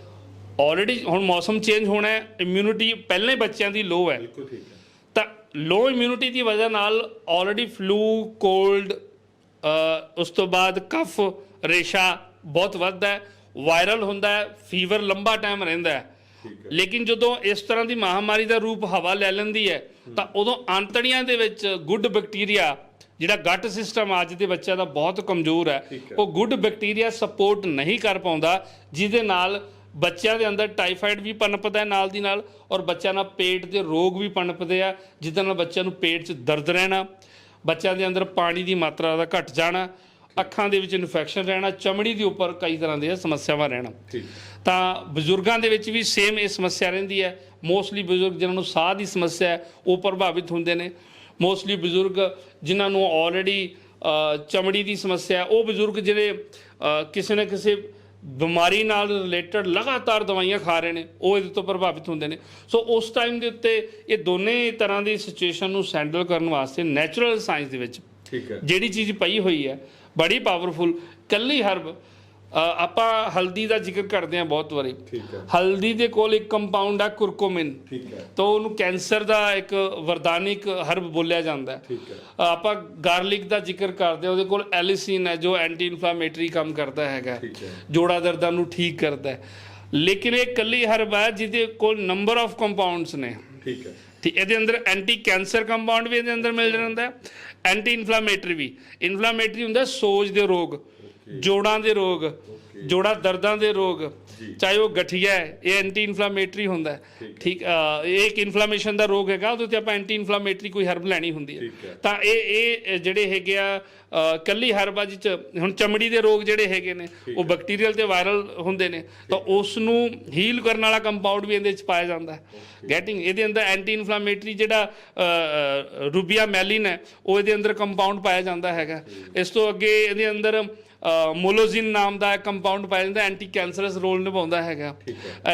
ਆਲਰੇਡੀ ਹੁਣ ਮੌਸਮ ਚੇਂਜ ਹੋਣਾ ਹੈ ਇਮਿਊਨਿਟੀ ਪਹਿਲਾਂ ਹੀ ਬੱਚਿਆਂ ਦੀ ਲੋ ਹੈ। ਬਿਲਕੁਲ ਠੀਕ ਹੈ। ਤਾਂ ਲੋ ਇਮਿਊਨਿਟੀ ਦੀ ਵਜ੍ਹਾ ਨਾਲ ਆਲਰੇਡੀ ਫਲੂ ਕੋਲਡ ਉਸ ਤੋਂ ਬਾਅਦ ਕਫ ਰੇਸ਼ਾ ਬਹੁਤ ਵੱਧਦਾ ਹੈ। ਵਾਇਰਲ ਹੁੰਦਾ ਹੈ ਫੀਵਰ ਲੰਬਾ ਟਾਈਮ ਰਹਿੰਦਾ ਹੈ। ਲੇਕਿਨ ਜਦੋਂ ਇਸ ਤਰ੍ਹਾਂ ਦੀ ਮਹਾਮਾਰੀ ਦਾ ਰੂਪ ਹਵਾ ਲੈ ਲੈਂਦੀ ਹੈ ਤਾਂ ਉਦੋਂ ਅੰਤੜੀਆਂ ਦੇ ਵਿੱਚ ਗੁੱਡ ਬੈਕਟੀਰੀਆ ਜਿਹੜਾ ਗੱਟ ਸਿਸਟਮ ਅੱਜ ਦੇ ਬੱਚਿਆਂ ਦਾ ਬਹੁਤ ਕਮਜ਼ੋਰ ਹੈ। ਉਹ ਗੁੱਡ ਬੈਕਟੀਰੀਆ ਸਪੋਰਟ ਨਹੀਂ ਕਰ ਪਾਉਂਦਾ ਜਿਹਦੇ ਨਾਲ ਬੱਚਿਆਂ ਦੇ ਅੰਦਰ ਟਾਈਫਾਈਡ ਵੀ ਪਨਪਦਾ ਹੈ ਨਾਲ ਦੀ ਨਾਲ ਔਰ ਬੱਚਿਆਂ ਨਾਲ ਪੇਟ ਦੇ ਰੋਗ ਵੀ ਪਨਪਦੇ ਆ ਜਿਹਦੇ ਨਾਲ ਬੱਚਿਆਂ ਨੂੰ ਪੇਟ 'ਚ ਦਰਦ ਰਹਿਣਾ ਬੱਚਿਆਂ ਦੇ ਅੰਦਰ ਪਾਣੀ ਦੀ ਮਾਤਰਾ ਦਾ ਘਟ ਜਾਣਾ ਅੱਖਾਂ ਦੇ ਵਿੱਚ ਇਨਫੈਕਸ਼ਨ ਰਹਿਣਾ ਚਮੜੀ ਦੇ ਉੱਪਰ ਕਈ ਤਰ੍ਹਾਂ ਦੀਆਂ ਸਮੱਸਿਆਵਾਂ ਰਹਿਣਾ। ਤਾਂ ਬਜ਼ੁਰਗਾਂ ਦੇ ਵਿੱਚ ਵੀ ਸੇਮ ਇਹ ਸਮੱਸਿਆ ਰਹਿੰਦੀ ਹੈ। ਮੋਸਟਲੀ ਬਜ਼ੁਰਗ ਜਿਨ੍ਹਾਂ ਨੂੰ ਸਾਹ ਦੀ ਸਮੱਸਿਆ ਹੈ ਉਹ ਪ੍ਰਭਾਵਿਤ ਹੁੰਦੇ ਨੇ। ਮੋਸਟਲੀ ਬਜ਼ੁਰਗ ਜਿਨ੍ਹਾਂ ਨੂੰ ਆਲਰੇਡੀ ਚਮੜੀ ਦੀ ਸਮੱਸਿਆ ਉਹ ਬਜ਼ੁਰਗ ਜਿਹੜੇ ਕਿਸੇ ਨਾ ਕਿਸੇ ਬਿਮਾਰੀ ਨਾਲ ਰਿਲੇਟਡ ਲਗਾਤਾਰ ਦਵਾਈਆਂ ਖਾ ਰਹੇ ਨੇ ਉਹ ਇਹਦੇ ਤੋਂ ਪ੍ਰਭਾਵਿਤ ਹੁੰਦੇ ਨੇ। ਸੋ ਉਸ ਟਾਈਮ ਦੇ ਉੱਤੇ ਇਹ ਦੋਨੇ ਤਰ੍ਹਾਂ ਦੀ ਸਿਚੁਏਸ਼ਨ ਨੂੰ ਸੈਂਡਲ ਕਰਨ ਵਾਸਤੇ ਨੈਚੁਰਲ ਸਾਇੰਸ ਦੇ ਵਿੱਚ ਠੀਕ ਹੈ। ਜਿਹੜੀ ਚੀਜ਼ ਪਈ ਹੋਈ ਹੈ ਬੜੀ ਪਾਵਰਫੁਲ ਕੱਲੀ ਹਰਬ ਆਪਾਂ ਹਲਦੀ ਦਾ ਜ਼ਿਕਰ ਕਰਦੇ ਹਾਂ ਬਹੁਤ ਵਾਰੀ। ਠੀਕ ਹੈ। ਹਲਦੀ ਦੇ ਕੋਲ ਇੱਕ ਕੰਪਾਊਂਡ ਹੈ ਕੁਰਕੁਮਿਨ ਠੀਕ ਹੈ। ਤਾਂ ਉਹਨੂੰ ਕੈਂਸਰ ਦਾ ਇੱਕ ਵਰਦਾਨਿਕ ਹਰਬ ਬੋਲਿਆ ਜਾਂਦਾ ਹੈ। ਠੀਕ ਹੈ। ਆਪਾਂ ਗਾਰਲਿਕ ਦਾ ਜ਼ਿਕਰ ਕਰਦੇ ਹਾਂ ਉਹਦੇ ਕੋਲ ਐਲਿਸਿਨ ਹੈ ਜੋ ਐਂਟੀ ਇਨਫਲਾਮੇਟਰੀ ਕੰਮ ਕਰਦਾ ਹੈਗਾ। ਠੀਕ ਜੋੜਾ ਦਰਦਾਂ ਨੂੰ ਠੀਕ ਕਰਦਾ ਹੈ। ਲੇਕਿਨ ਇਹ ਕੱਲੀ ਹਰਬ ਹੈ ਜਿਹਦੇ ਕੋਲ ਨੰਬਰ ਆਫ ਕੰਪਾਊਂਡਸ ਨੇ। ਠੀਕ ਹੈ। ਤੇ ਇਹਦੇ ਅੰਦਰ ਐਂਟੀ ਕੈਂਸਰ ਕੰਪਾਊਂਡ ਵੀ ਇਹਦੇ ਅੰਦਰ ਮਿਲ ਜਾਂਦਾ ਹੈ ਐਂਟੀ ਇਨਫਲਾਮੇਟਰੀ ਵੀ। ਇਨਫਲਾਮੇਟਰੀ ਹੁੰਦਾ ਸੋਜ ਦੇ ਰੋਗ। ਜੋੜਾਂ ਦੇ ਰੋਗ ਜੋੜਾ ਦਰਦਾਂ ਦੇ ਰੋਗ ਚਾਹੇ ਉਹ ਗਠੀਆ ਹੈ ਇਹ ਐਂਟੀ ਇਨਫਲਾਮੇਟਰੀ ਹੁੰਦਾ ਠੀਕ ਇਹ ਇੱਕ ਇਨਫਲਾਮੇਸ਼ਨ ਦਾ ਰੋਗ ਹੈਗਾ ਉਹਦੇ ਤੇ ਆਪਾਂ ਐਂਟੀ ਇਨਫਲਾਮੇਟਰੀ ਕੋਈ ਹਰਬ ਲੈਣੀ ਹੁੰਦੀ ਹੈ। ਤਾਂ ਇਹ ਇਹ ਜਿਹੜੇ ਹੈਗੇ ਆ ਕੱਲੀ ਹਰਬਾਜੀ ਚ ਹੁਣ ਚਮੜੀ ਦੇ ਰੋਗ ਜਿਹੜੇ ਹੈਗੇ ਨੇ ਉਹ ਬੈਕਟੀਰੀਅਲ ਤੇ ਵਾਇਰਲ ਹੁੰਦੇ ਨੇ ਤਾਂ ਉਸ ਨੂੰ ਹੀਲ ਕਰਨ ਵਾਲਾ ਕੰਪਾਊਂਡ ਵੀ ਇਹਦੇ ਵਿੱਚ ਪਾਇਆ ਜਾਂਦਾ ਹੈ। ਗੈਟਿੰਗ ਇਹਦੇ ਅੰਦਰ ਐਂਟੀ ਇਨਫਲਾਮੇਟਰੀ ਜਿਹੜਾ ਰੂਬੀਆ ਮੈਲਿਨ ਹੈ ਉਹ ਇਹਦੇ ਅੰਦਰ ਕੰਪਾਊਂਡ ਪਾਇਆ ਜਾਂਦਾ ਹੈਗਾ। ਇਸ ਤੋਂ ਅੱਗੇ ਇਹਦੇ ਅੰਦਰ ਮੋਲੋਜ਼ਿਨ ਨਾਮ ਦਾ ਕੰਪਾਊਂਡ ਪਾਇਆ ਜਾਂਦਾ ਐਂਟੀ ਕੈਂਸਰਸ ਰੋਲ ਨਿਭਾਉਂਦਾ ਹੈਗਾ।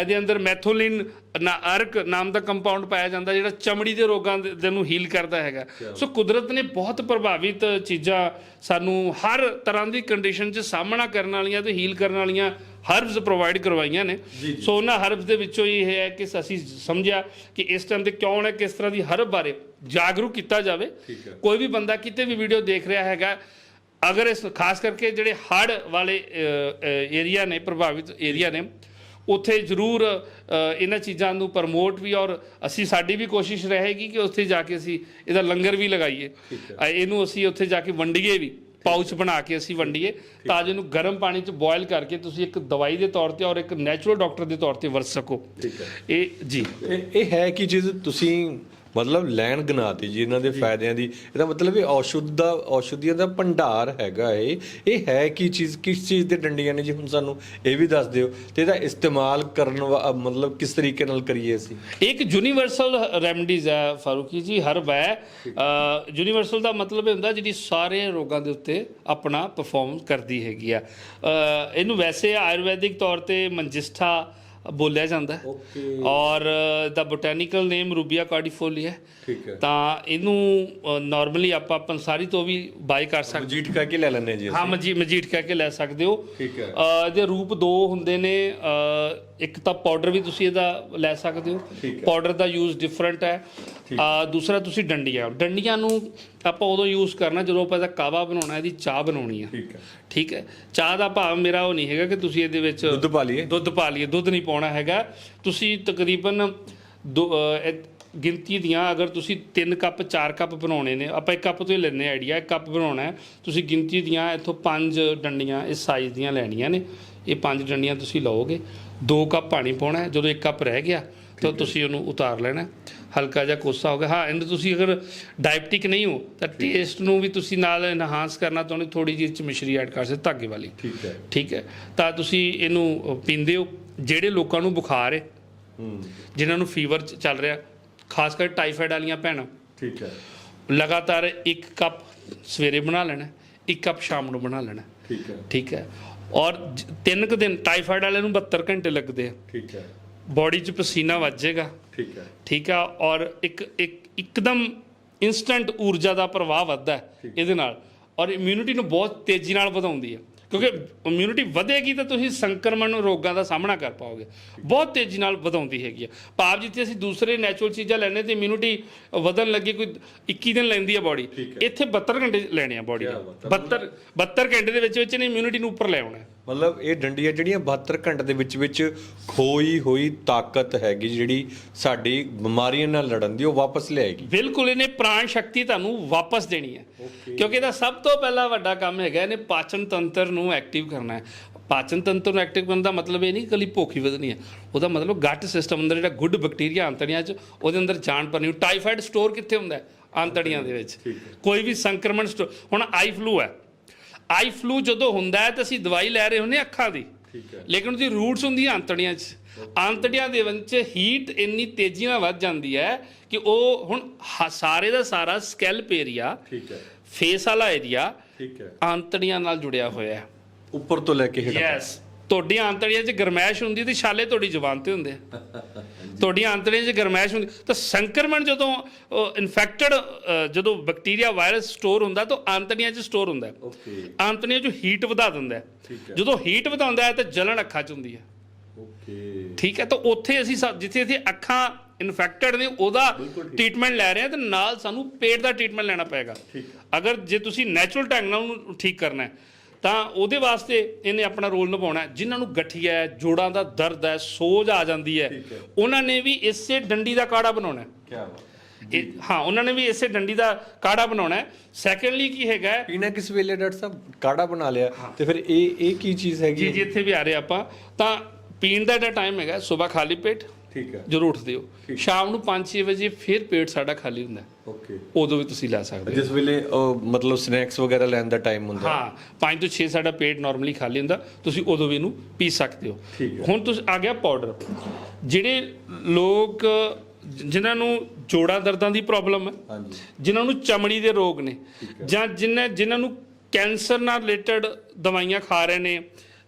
ਇਹਦੇ ਅੰਦਰ ਮੈਥੋਲਿਨ ਨਾ ਅਰਕ ਨਾਮ ਦਾ ਕੰਪਾਊਂਡ ਪਾਇਆ ਜਾਂਦਾ ਜਿਹੜਾ ਚਮੜੀ ਦੇ ਰੋਗਾਂ ਦੇ ਨੂੰ ਹੀਲ ਕਰਦਾ ਹੈਗਾ। ਸੋ ਕੁਦਰਤ ਨੇ ਬਹੁਤ ਪ੍ਰਭਾਵਿਤ ਚੀਜ਼ਾਂ ਸਾਨੂੰ ਹਰ ਤਰ੍ਹਾਂ ਦੀ ਕੰਡੀਸ਼ਨ 'ਚ ਸਾਹਮਣਾ ਕਰਨ ਵਾਲੀਆਂ ਤੇ ਹੀਲ ਕਰਨ ਵਾਲੀਆਂ ਹਰਬਸ ਪ੍ਰੋਵਾਈਡ ਕਰਵਾਈਆਂ ਨੇ। ਸੋ ਉਹਨਾਂ ਹਰਬਸ ਦੇ ਵਿੱਚੋਂ ਇਹ ਹੈ ਕਿ ਅਸੀਂ ਸਮਝਿਆ ਕਿ ਇਸ ਟਾਈਮ ਤੇ ਕਿਉਂ ਹੈ ਕਿਸ ਤਰ੍ਹਾਂ ਦੀ ਹਰਬ ਬਾਰੇ ਜਾਗਰੂਕ ਕੀਤਾ ਜਾਵੇ। ਕੋਈ ਵੀ ਬੰਦਾ ਕਿਤੇ ਵੀ ਵੀਡੀਓ ਦੇਖ ਰਿਹਾ ਹੈਗਾ ਅਗਰ ਇਸ ਖਾਸ ਕਰਕੇ ਜਿਹੜੇ ਹੜ ਵਾਲੇ ਏਰੀਆ ਨੇ ਪ੍ਰਭਾਵਿਤ ਏਰੀਆ ਨੇ ਉੱਥੇ ਜ਼ਰੂਰ ਇਹਨਾਂ ਚੀਜ਼ਾਂ ਨੂੰ ਪ੍ਰਮੋਟ ਵੀ ਔਰ ਅਸੀਂ ਸਾਡੀ ਵੀ ਕੋਸ਼ਿਸ਼ ਰਹੇਗੀ ਕਿ ਉੱਥੇ ਜਾ ਕੇ ਅਸੀਂ ਇਹਦਾ ਲੰਗਰ ਵੀ ਲਗਾਈਏ। ਇਹਨੂੰ ਅਸੀਂ ਉੱਥੇ ਜਾ ਕੇ ਵੰਡੀਏ ਵੀ ਪਾਊਚ ਬਣਾ ਕੇ ਅਸੀਂ ਵੰਡੀਏ ਤਾਂ ਜੋ ਇਹਨੂੰ ਗਰਮ ਪਾਣੀ 'ਚ ਬੋਇਲ ਕਰਕੇ ਤੁਸੀਂ ਇੱਕ ਦਵਾਈ ਦੇ ਤੌਰ ਤੇ ਔਰ ਇੱਕ ਨੈਚੁਰਲ ਡਾਕਟਰ ਦੇ ਤੌਰ ਤੇ ਵਰਤ ਸਕੋ। ਠੀਕ ਹੈ। ਇਹ ਜੀ। ਇਹ ਹੈ ਕਿ ਚੀਜ਼ ਤੁਸੀਂ ਮਤਲਬ ਲੈਣ ਗਨਾਤੀ ਜੀ ਇਹਨਾਂ ਦੇ ਫਾਇਦਿਆਂ ਦੀ। ਇਹਦਾ ਮਤਲਬ ਇਹ ਔਸ਼ਧ ਦਾ ਔਸ਼ਧੀਆਂ ਦਾ ਭੰਡਾਰ ਹੈਗਾ ਇਹ। ਇਹ ਹੈ ਕੀ ਚੀਜ਼ ਕਿਸ ਚੀਜ਼ ਦੇ ਡੰਡੀਆਂ ਨੇ ਜੀ? ਹੁਣ ਸਾਨੂੰ ਇਹ ਵੀ ਦੱਸ ਦਿਓ। ਤੇ ਇਹਦਾ ਇਸਤੇਮਾਲ ਕਰਨ ਵਾ- ਮਤਲਬ ਕਿਸ ਤਰੀਕੇ ਨਾਲ ਕਰੀਏ ਅਸੀਂ? ਇੱਕ ਯੂਨੀਵਰਸਲ ਰੈਮਡੀਜ਼ ਹੈ ਫਾਰੂਕੀ ਜੀ ਹਰਬ ਹੈ ਯੂਨੀਵਰਸਲ ਦਾ ਮਤਲਬ ਇਹ ਹੁੰਦਾ ਜਿਹੜੀ ਸਾਰੇ ਰੋਗਾਂ ਦੇ ਉੱਤੇ ਆਪਣਾ ਪਰਫਾਰਮ ਕਰਦੀ ਹੈਗੀ ਆ। ਇਹਨੂੰ ਵੈਸੇ ਆਯੁਰਵੈਦਿਕ ਤੌਰ ਤੇ ਮੰਜਿਸਠਾ ਬੋਲਿਆ ਜਾਂਦਾ ਹੈ। ਓਕੇ ਔਰ ਦਾ ਬੋਟੈਨੀਕਲ ਨੇਮ ਰੂਬੀਆ ਕਾਰਡੀਫੋਲੀਆ ਠੀਕ ਹੈ। ਤਾਂ ਇਹਨੂੰ ਨਾਰਮਲੀ ਆਪਾਂ ਪੰਸਾਰੀ ਤੋਂ ਵੀ ਬਾਈ ਕਰ ਸਕਦੇ ਜੀਟ ਕਰਕੇ ਲੈ ਲੈਣੇ ਜੀ ਹਾਂ ਮਜੀ ਮਜੀਠ ਕਹਿ ਕੇ ਲੈ ਸਕਦੇ ਹੋ। ਠੀਕ ਹੈ। ਇਹਦੇ ਰੂਪ ਦੋ ਹੁੰਦੇ ਨੇ। ਇੱਕ ਤਾਂ ਪਾਊਡਰ ਵੀ ਤੁਸੀਂ ਇਹਦਾ ਲੈ ਸਕਦੇ ਹੋ। ਪਾਊਡਰ ਦਾ ਯੂਜ਼ ਡਿਫਰੈਂਟ ਹੈ। ਦੂਸਰਾ ਤੁਸੀਂ ਡੰਡੀਆਂ। ਡੰਡੀਆਂ ਨੂੰ ਆਪਾਂ ਉਦੋਂ ਯੂਜ਼ ਕਰਨਾ ਜਦੋਂ ਆਪਾਂ ਇਹਦਾ ਕਾਵਾ ਬਣਾਉਣਾ ਇਹਦੀ ਚਾਹ ਬਣਾਉਣੀ ਆ। ਠੀਕ ਹੈ। ਠੀਕ ਹੈ। ਚਾਹ ਦਾ ਭਾਵ ਮੇਰਾ ਉਹ ਨਹੀਂ ਹੈਗਾ ਕਿ ਤੁਸੀਂ ਇਹਦੇ ਵਿੱਚ ਦੁੱਧ ਪਾ ਲਈਏ। ਦੁੱਧ ਪਾ ਲਈਏ। ਦੁੱਧ ਨਹੀਂ ਪਾਉਣਾ। ਹੈਗਾ। ਤੁਸੀਂ ਤਕਰੀਬਨ ਗਿਣਤੀ ਦੀਆਂ ਅਗਰ ਤੁਸੀਂ 3 ਕੱਪ 4 ਕੱਪ ਬਣਾਉਣੇ ਨੇ ਆਪਾਂ ਇੱਕ ਕੱਪ ਤੋਂ ਹੀ ਲੈਣੇ ਆਈਡੀਆ ਇੱਕ ਕੱਪ ਬਣਾਉਣਾ ਹੈ। ਤੁਸੀਂ ਗਿਣਤੀ ਦੀਆਂ ਇੱਥੋਂ ਪੰਜ ਡੰਡੀਆਂ ਇਸ ਸਾਈਜ਼ ਦੀਆਂ ਲੈਣੀਆਂ ਨੇ। ਇਹ ਪੰਜ ਡੰਡੀਆਂ ਤੁਸੀਂ ਲਓਗੇ। 2 ਕੱਪ ਪਾਣੀ ਪਾਉਣਾ ਹੈ। ਜਦੋਂ ਇੱਕ ਕੱਪ ਰਹਿ ਗਿਆ ਤਾਂ ਤੁਸੀਂ ਉਹਨੂੰ ਉਤਾਰ ਲੈਣਾ। ਹਲਕਾ ਜਿਹਾ ਕੋਸਾ ਹੋ ਗਿਆ। ਹਾਂ ਇਹਦੇ ਤੁਸੀਂ ਅਗਰ ਡਾਇਬਟਿਕ ਨਹੀਂ ਹੋ ਤਾਂ ਟੇਸਟ ਨੂੰ ਵੀ ਤੁਸੀਂ ਨਾਲ ਐਨਹਾਂਸ ਕਰਨਾ ਚਾਹੁੰਦੇ ਥੋੜੀ ਜਿਹੀ ਮਿਸ਼ਰੀ ਐਡ ਕਰ ਸਕਦੇ ਧਾਗੇ ਵਾਲੀ। ਠੀਕ ਹੈ। ਠੀਕ ਹੈ। ਤਾਂ ਤੁਸੀਂ ਇਹਨੂੰ ਪੀਂਦੇ ਹੋ। ਜਿਹੜੇ ਲੋਕਾਂ ਨੂੰ ਬੁਖਾਰ ਹੈ ਹੂੰ। ਜਿਨ੍ਹਾਂ ਨੂੰ ਫੀਵਰ ਚ- ਚੱਲ ਰਿਹਾ ਖਾਸ ਕਰ ਟਾਈਫਾਇਡ ਵਾਲੀਆਂ ਭੈਣਾਂ। ਠੀਕ ਹੈ। ਲਗਾਤਾਰ ਇੱਕ ਕੱਪ ਸਵੇਰੇ ਬਣਾ ਲੈਣਾ ਇੱਕ ਕੱਪ ਸ਼ਾਮ ਨੂੰ ਬਣਾ ਲੈਣਾ। ਠੀਕ ਹੈ। ਠੀਕ ਹੈ। ਔਰ ਤਿੰਨ ਕੁ ਦਿਨ ਟਾਈਫਾਇਡ ਵਾਲਿਆਂ ਨੂੰ 72 ਘੰਟੇ ਲੱਗਦੇ ਆ। ਠੀਕ ਹੈ। ਬਾਡੀ 'ਚ ਪਸੀਨਾ ਵੱਜੇਗਾ ਠੀਕ ਹੈ। ਠੀਕ ਆ ਔਰ ਇੱਕ ਇੱਕ ਇੱਕਦਮ ਇਨਸਟੈਂਟ ਊਰਜਾ ਦਾ ਪ੍ਰਵਾਹ ਵੱਧਦਾ ਹੈ ਇਹਦੇ ਨਾਲ। ਔਰ ਇਮਿਊਨਿਟੀ ਨੂੰ ਬਹੁਤ ਤੇਜ਼ੀ ਨਾਲ ਵਧਾਉਂਦੀ ਹੈ। ਕਿਉਂਕਿ ਇਮਿਊਨਿਟੀ ਵਧੇਗੀ ਤਾਂ ਤੁਸੀਂ ਸੰਕਰਮਣ ਰੋਗਾਂ ਦਾ ਸਾਹਮਣਾ ਕਰ ਪਾਓਗੇ। ਬਹੁਤ ਤੇਜ਼ੀ ਨਾਲ ਵਧਾਉਂਦੀ ਹੈਗੀ ਆ। ਭਾਵ ਜਿੱਥੇ ਅਸੀਂ ਦੂਸਰੇ ਨੈਚੁਰਲ ਚੀਜ਼ਾਂ ਲੈਣੇ ਤੇ ਇਮਿਊਨਿਟੀ ਵਧਣ ਲੱਗੀ ਕੋਈ 21 ਦਿਨ ਲੈਂਦੀ ਹੈ। ਬਾਡੀ। ਇੱਥੇ 72 ਘੰਟੇ ਲੈਣੇ ਆ ਬਾਡੀ ਕਿਆ ਬਾਤ 72 72 ਘੰਟੇ ਦੇ ਵਿੱਚ ਵਿੱਚ ਨੇ ਇਮਿਊਨਿਟੀ ਨੂੰ ਉੱਪਰ ਲੈ ਆਉਣਾ। ਮਤਲਬ ਇਹ ਡੰਡੀਆਂ ਜਿਹੜੀਆਂ 72 ਘੰਟੇ ਦੇ ਵਿੱਚ ਵਿੱਚ ਖੋਈ ਹੋਈ ਤਾਕਤ ਹੈਗੀ ਜਿਹੜੀ ਸਾਡੀ ਬਿਮਾਰੀਆਂ ਨਾਲ ਲੜਨ ਦੀ ਉਹ ਵਾਪਸ ਲਿਆਏਗੀ। ਬਿਲਕੁਲ ਇਹਨੇ ਪ੍ਰਾਣ ਸ਼ਕਤੀ ਤੁਹਾਨੂੰ ਵਾਪਸ ਦੇਣੀ ਹੈ। ਕਿਉਂਕਿ ਇਹਦਾ ਸਭ ਤੋਂ ਪਹਿਲਾ ਵੱਡਾ ਕੰਮ ਹੈਗਾ ਇਹਨੇ ਪਾਚਨ ਤੰਤਰ ਨੂੰ ਐਕਟਿਵ ਕਰਨਾ ਹੈ। ਪਾਚਨ ਤੰਤਰ ਨੂੰ ਐਕਟਿਵ ਕਰਨ ਦਾ ਮਤਲਬ ਇਹ ਨਹੀਂ ਕਿ ਇਕੱਲੀ ਭੁੱਖ ਹੀ ਵਧਣੀ ਹੈ। ਉਹਦਾ ਮਤਲਬ ਗੱਟ ਸਿਸਟਮ ਅੰਦਰ ਜਿਹੜਾ ਗੁੱਡ ਬੈਕਟੀਰੀਆ ਆਂਤੜੀਆਂ 'ਚ ਉਹਦੇ ਅੰਦਰ ਜਾਣ ਪਰਨੀ ਟਾਈਫਾਇਡ ਸਟੋਰ ਕਿੱਥੇ ਹੁੰਦਾ ਹੈ? ਆਂਤੜੀਆਂ ਦੇ ਵਿੱਚ। ਕੋਈ ਵੀ ਸੰਕਰਮਣ ਹੁਣ ਆਈ ਫਲੂ ਹੈ। ਆਈ ਫਲੂ ਜਦੋਂ ਹੁੰਦਾ ਹੈ ਤਾਂ ਅਸੀਂ ਦਵਾਈ ਲੈ ਰਹੇ ਹੁੰਦੇ ਹਾਂ ਅੱਖਾਂ ਦੀ। ਠੀਕ ਹੈ। ਲੇਕਿਨ ਉਹਦੀ ਰੂਟਸ ਹੁੰਦੀਆਂ ਅੰਤੜੀਆਂ 'ਚ। ਅੰਤੜੀਆਂ ਦੇ ਵਿੱਚ ਹੀਟ ਇੰਨੀ ਤੇਜ਼ੀ ਨਾਲ ਵੱਧ ਜਾਂਦੀ ਹੈ ਕਿ ਉਹ ਹੁਣ ਸਾਰੇ ਦਾ ਸਾਰਾ ਸਕੈਲਪ ਏਰੀਆ ਠੀਕ ਹੈ। ਫੇਸ ਵਾਲਾ ਏਰੀਆ ਠੀਕ ਹੈ। ਅੰਤੜੀਆਂ ਨਾਲ ਜੁੜਿਆ ਹੋਇਆ ਹੈ। ਉੱਪਰ ਤੋਂ ਲੈ ਕੇ ਹੇਠ ਯੈਸ ਤੁਹਾਡੀਆਂ ਅੰਤੜੀਆਂ 'ਚ ਗਰਮੈਸ਼ ਹੁੰਦੀ ਤੇ ਛਾਲੇ ਤੁਹਾਡੀ ਜ਼ੁਬਾਨ ਤੇ ਹੁੰਦੇ ਆ। ਤੁਹਾਡੀਆਂ ਅੰਤੜੀਆਂ 'ਚ ਗਰਮੈਸ਼ ਹੁੰਦੀ। ਤਾਂ ਸੰਕਰਮਣ ਜਦੋਂ ਇਨਫੈਕਟਡ ਜਦੋਂ ਬੈਕਟੀਰੀਆ ਵਾਇਰਸ ਸਟੋਰ ਹੁੰਦਾ ਤਾਂ ਅੰਤੜੀਆਂ 'ਚ ਸਟੋਰ ਹੁੰਦਾ। ਓਕੇ। ਅੰਤੜੀਆਂ 'ਚ ਹੀਟ ਵਧਾ ਦਿੰਦਾ ਜਦੋਂ ਹੀਟ ਵਧਾਉਂਦਾ ਹੈ ਤਾਂ ਜਲਣ ਅੱਖਾਂ 'ਚ ਹੁੰਦੀ ਹੈ। ਓਕੇ। ਠੀਕ ਹੈ ਤਾਂ ਉੱਥੇ ਅਸੀਂ ਜਿੱਥੇ ਜਿੱਥੇ ਅੱਖਾਂ ਇਨਫੈਕਟਡ ਨੇ ਉਹਦਾ। ਟ੍ਰੀਟਮੈਂਟ ਲੈ ਰਹੇ ਹਾਂ ਤੇ ਨਾਲ ਸਾਨੂੰ ਪੇਟ ਦਾ ਟ੍ਰੀਟਮੈਂਟ ਲੈਣਾ ਪਏਗਾ। ਅਗਰ ਜੇ ਤੁਸੀਂ ਨੈਚੁਰਲ ਢੰਗ ਨਾਲ ਉਹਨੂੰ ਠੀਕ ਕਰਨਾ ਹੈ ਤਾਂ ਉਹਦੇ ਵਾਸਤੇ ਇਹਨੇ ਆਪਣਾ ਰੋਲ ਨਿਭਾਉਣਾ ਹੈ। ਜਿਨ੍ਹਾਂ ਨੂੰ ਗਠੀਆ ਹੈ ਜੋੜਾਂ ਦਾ ਦਰਦ ਹੈ ਸੋਜ ਆ ਜਾਂਦੀ ਹੈ। ਉਹਨਾਂ ਨੇ ਵੀ ਇਸੇ ਡੰਡੀ ਦਾ ਕਾੜਾ ਬਣਾਉਣਾ ਹੈ। ਕੀ ਬਾਤ। ਇਹ ਹਾਂ ਉਹਨਾਂ ਨੇ ਵੀ ਇਸੇ ਡੰਡੀ ਦਾ ਕਾੜਾ ਬਣਾਉਣਾ ਹੈ। ਸੈਕੰਡਲੀ ਕੀ ਹੈਗਾ ਪੀਣਾ ਕਿਸ ਵੇਲੇ ਡਾਕਟਰ ਸਾਹਿਬ? ਕਾੜਾ ਬਣਾ ਲਿਆ। ਤੇ ਫਿਰ ਇਹ ਇਹ ਕੀ ਚੀਜ਼ ਹੈਗੀ ਜੀ ਜੀ ਇੱਥੇ ਵੀ ਆ ਰਹੇ ਆਪਾਂ। ਤਾਂ ਪੀਣ ਦਾ ਜਿਹੜਾ ਟਾਈਮ ਹੈਗਾ ਸਵੇਰ ਖਾਲੀ ਪੇਟ। ਠੀਕ ਹੈ। ਜਦੋਂ ਉੱਠਦੇ ਹੋ ਸ਼ਾਮ ਨੂੰ 5-6 ਵਜੇ ਫਿਰ ਪੇਟ ਸਾਡਾ ਖਾਲੀ ਹੁੰਦਾ। ਹੈ। ਓਕੇ। ਉਦੋਂ ਵੀ ਤੁਸੀਂ ਲੈ ਸਕਦੇ ਹੋ। ਜਿਸ ਵੇਲੇ ਉਹ ਮਤਲਬ ਸਨੈਕਸ ਵਗੈਰਾ ਲੈਣ ਦਾ ਟਾਈਮ ਹੁੰਦਾ। ਹਾਂ 5 ਤੋਂ 6 ਸਾਡਾ ਪੇਟ ਨਾਰਮਲੀ ਖਾਲੀ ਹੁੰਦਾ। ਤੁਸੀਂ ਉਦੋਂ ਵੀ ਇਹਨੂੰ ਪੀ ਸਕਦੇ ਹੋ। ਹੁਣ ਤੁਸੀਂ ਆ ਗਿਆ ਪਾਊਡਰ ਜਿਹੜੇ ਲੋਕ ਜਿਨ੍ਹਾਂ ਨੂੰ ਜੋੜਾਂ ਦਰਦਾਂ ਦੀ ਪ੍ਰੋਬਲਮ ਹੈ ਜਿਨ੍ਹਾਂ ਨੂੰ ਚਮੜੀ ਦੇ ਰੋਗ ਨੇ ਜਾਂ ਜਿਨ੍ਹਾਂ ਜਿਨ੍ਹਾਂ ਨੂੰ ਕੈਂਸਰ ਨਾਲ ਰਿਲੇਟਡ ਦਵਾਈਆਂ ਖਾ ਰਹੇ ਨੇ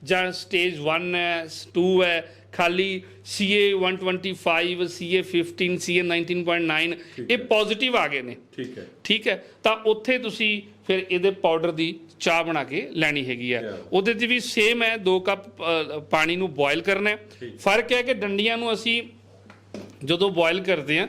ਜਾਂ ਸਟੇਜ 1 ਹੈ 2 ਹੈ ਖਾਲੀ CA 125 CA 15 CA 19.9 ਇਹ ਪੋਜ਼ਿਟਿਵ ਆ ਗਏ ਨੇ ਠੀਕ ਹੈ ਠੀਕ ਹੈ ਤਾਂ ਉੱਥੇ ਤੁਸੀਂ ਫਿਰ ਇਹਦੇ ਪਾਊਡਰ ਦੀ ਚਾਹ ਬਣਾ ਕੇ ਲੈਣੀ ਹੈਗੀ ਹੈ. ਉਹਦੇ 'ਚ ਵੀ ਸੇਮ ਹੈ 2 ਕੱਪ ਪਾਣੀ ਨੂੰ ਬੋਇਲ ਕਰਨਾ ਹੈ ਫ਼ਰਕ ਹੈ ਕਿ ਡੰਡੀਆਂ ਨੂੰ ਅਸੀਂ ਜਦੋਂ ਬੋਇਲ ਕਰਦੇ ਆ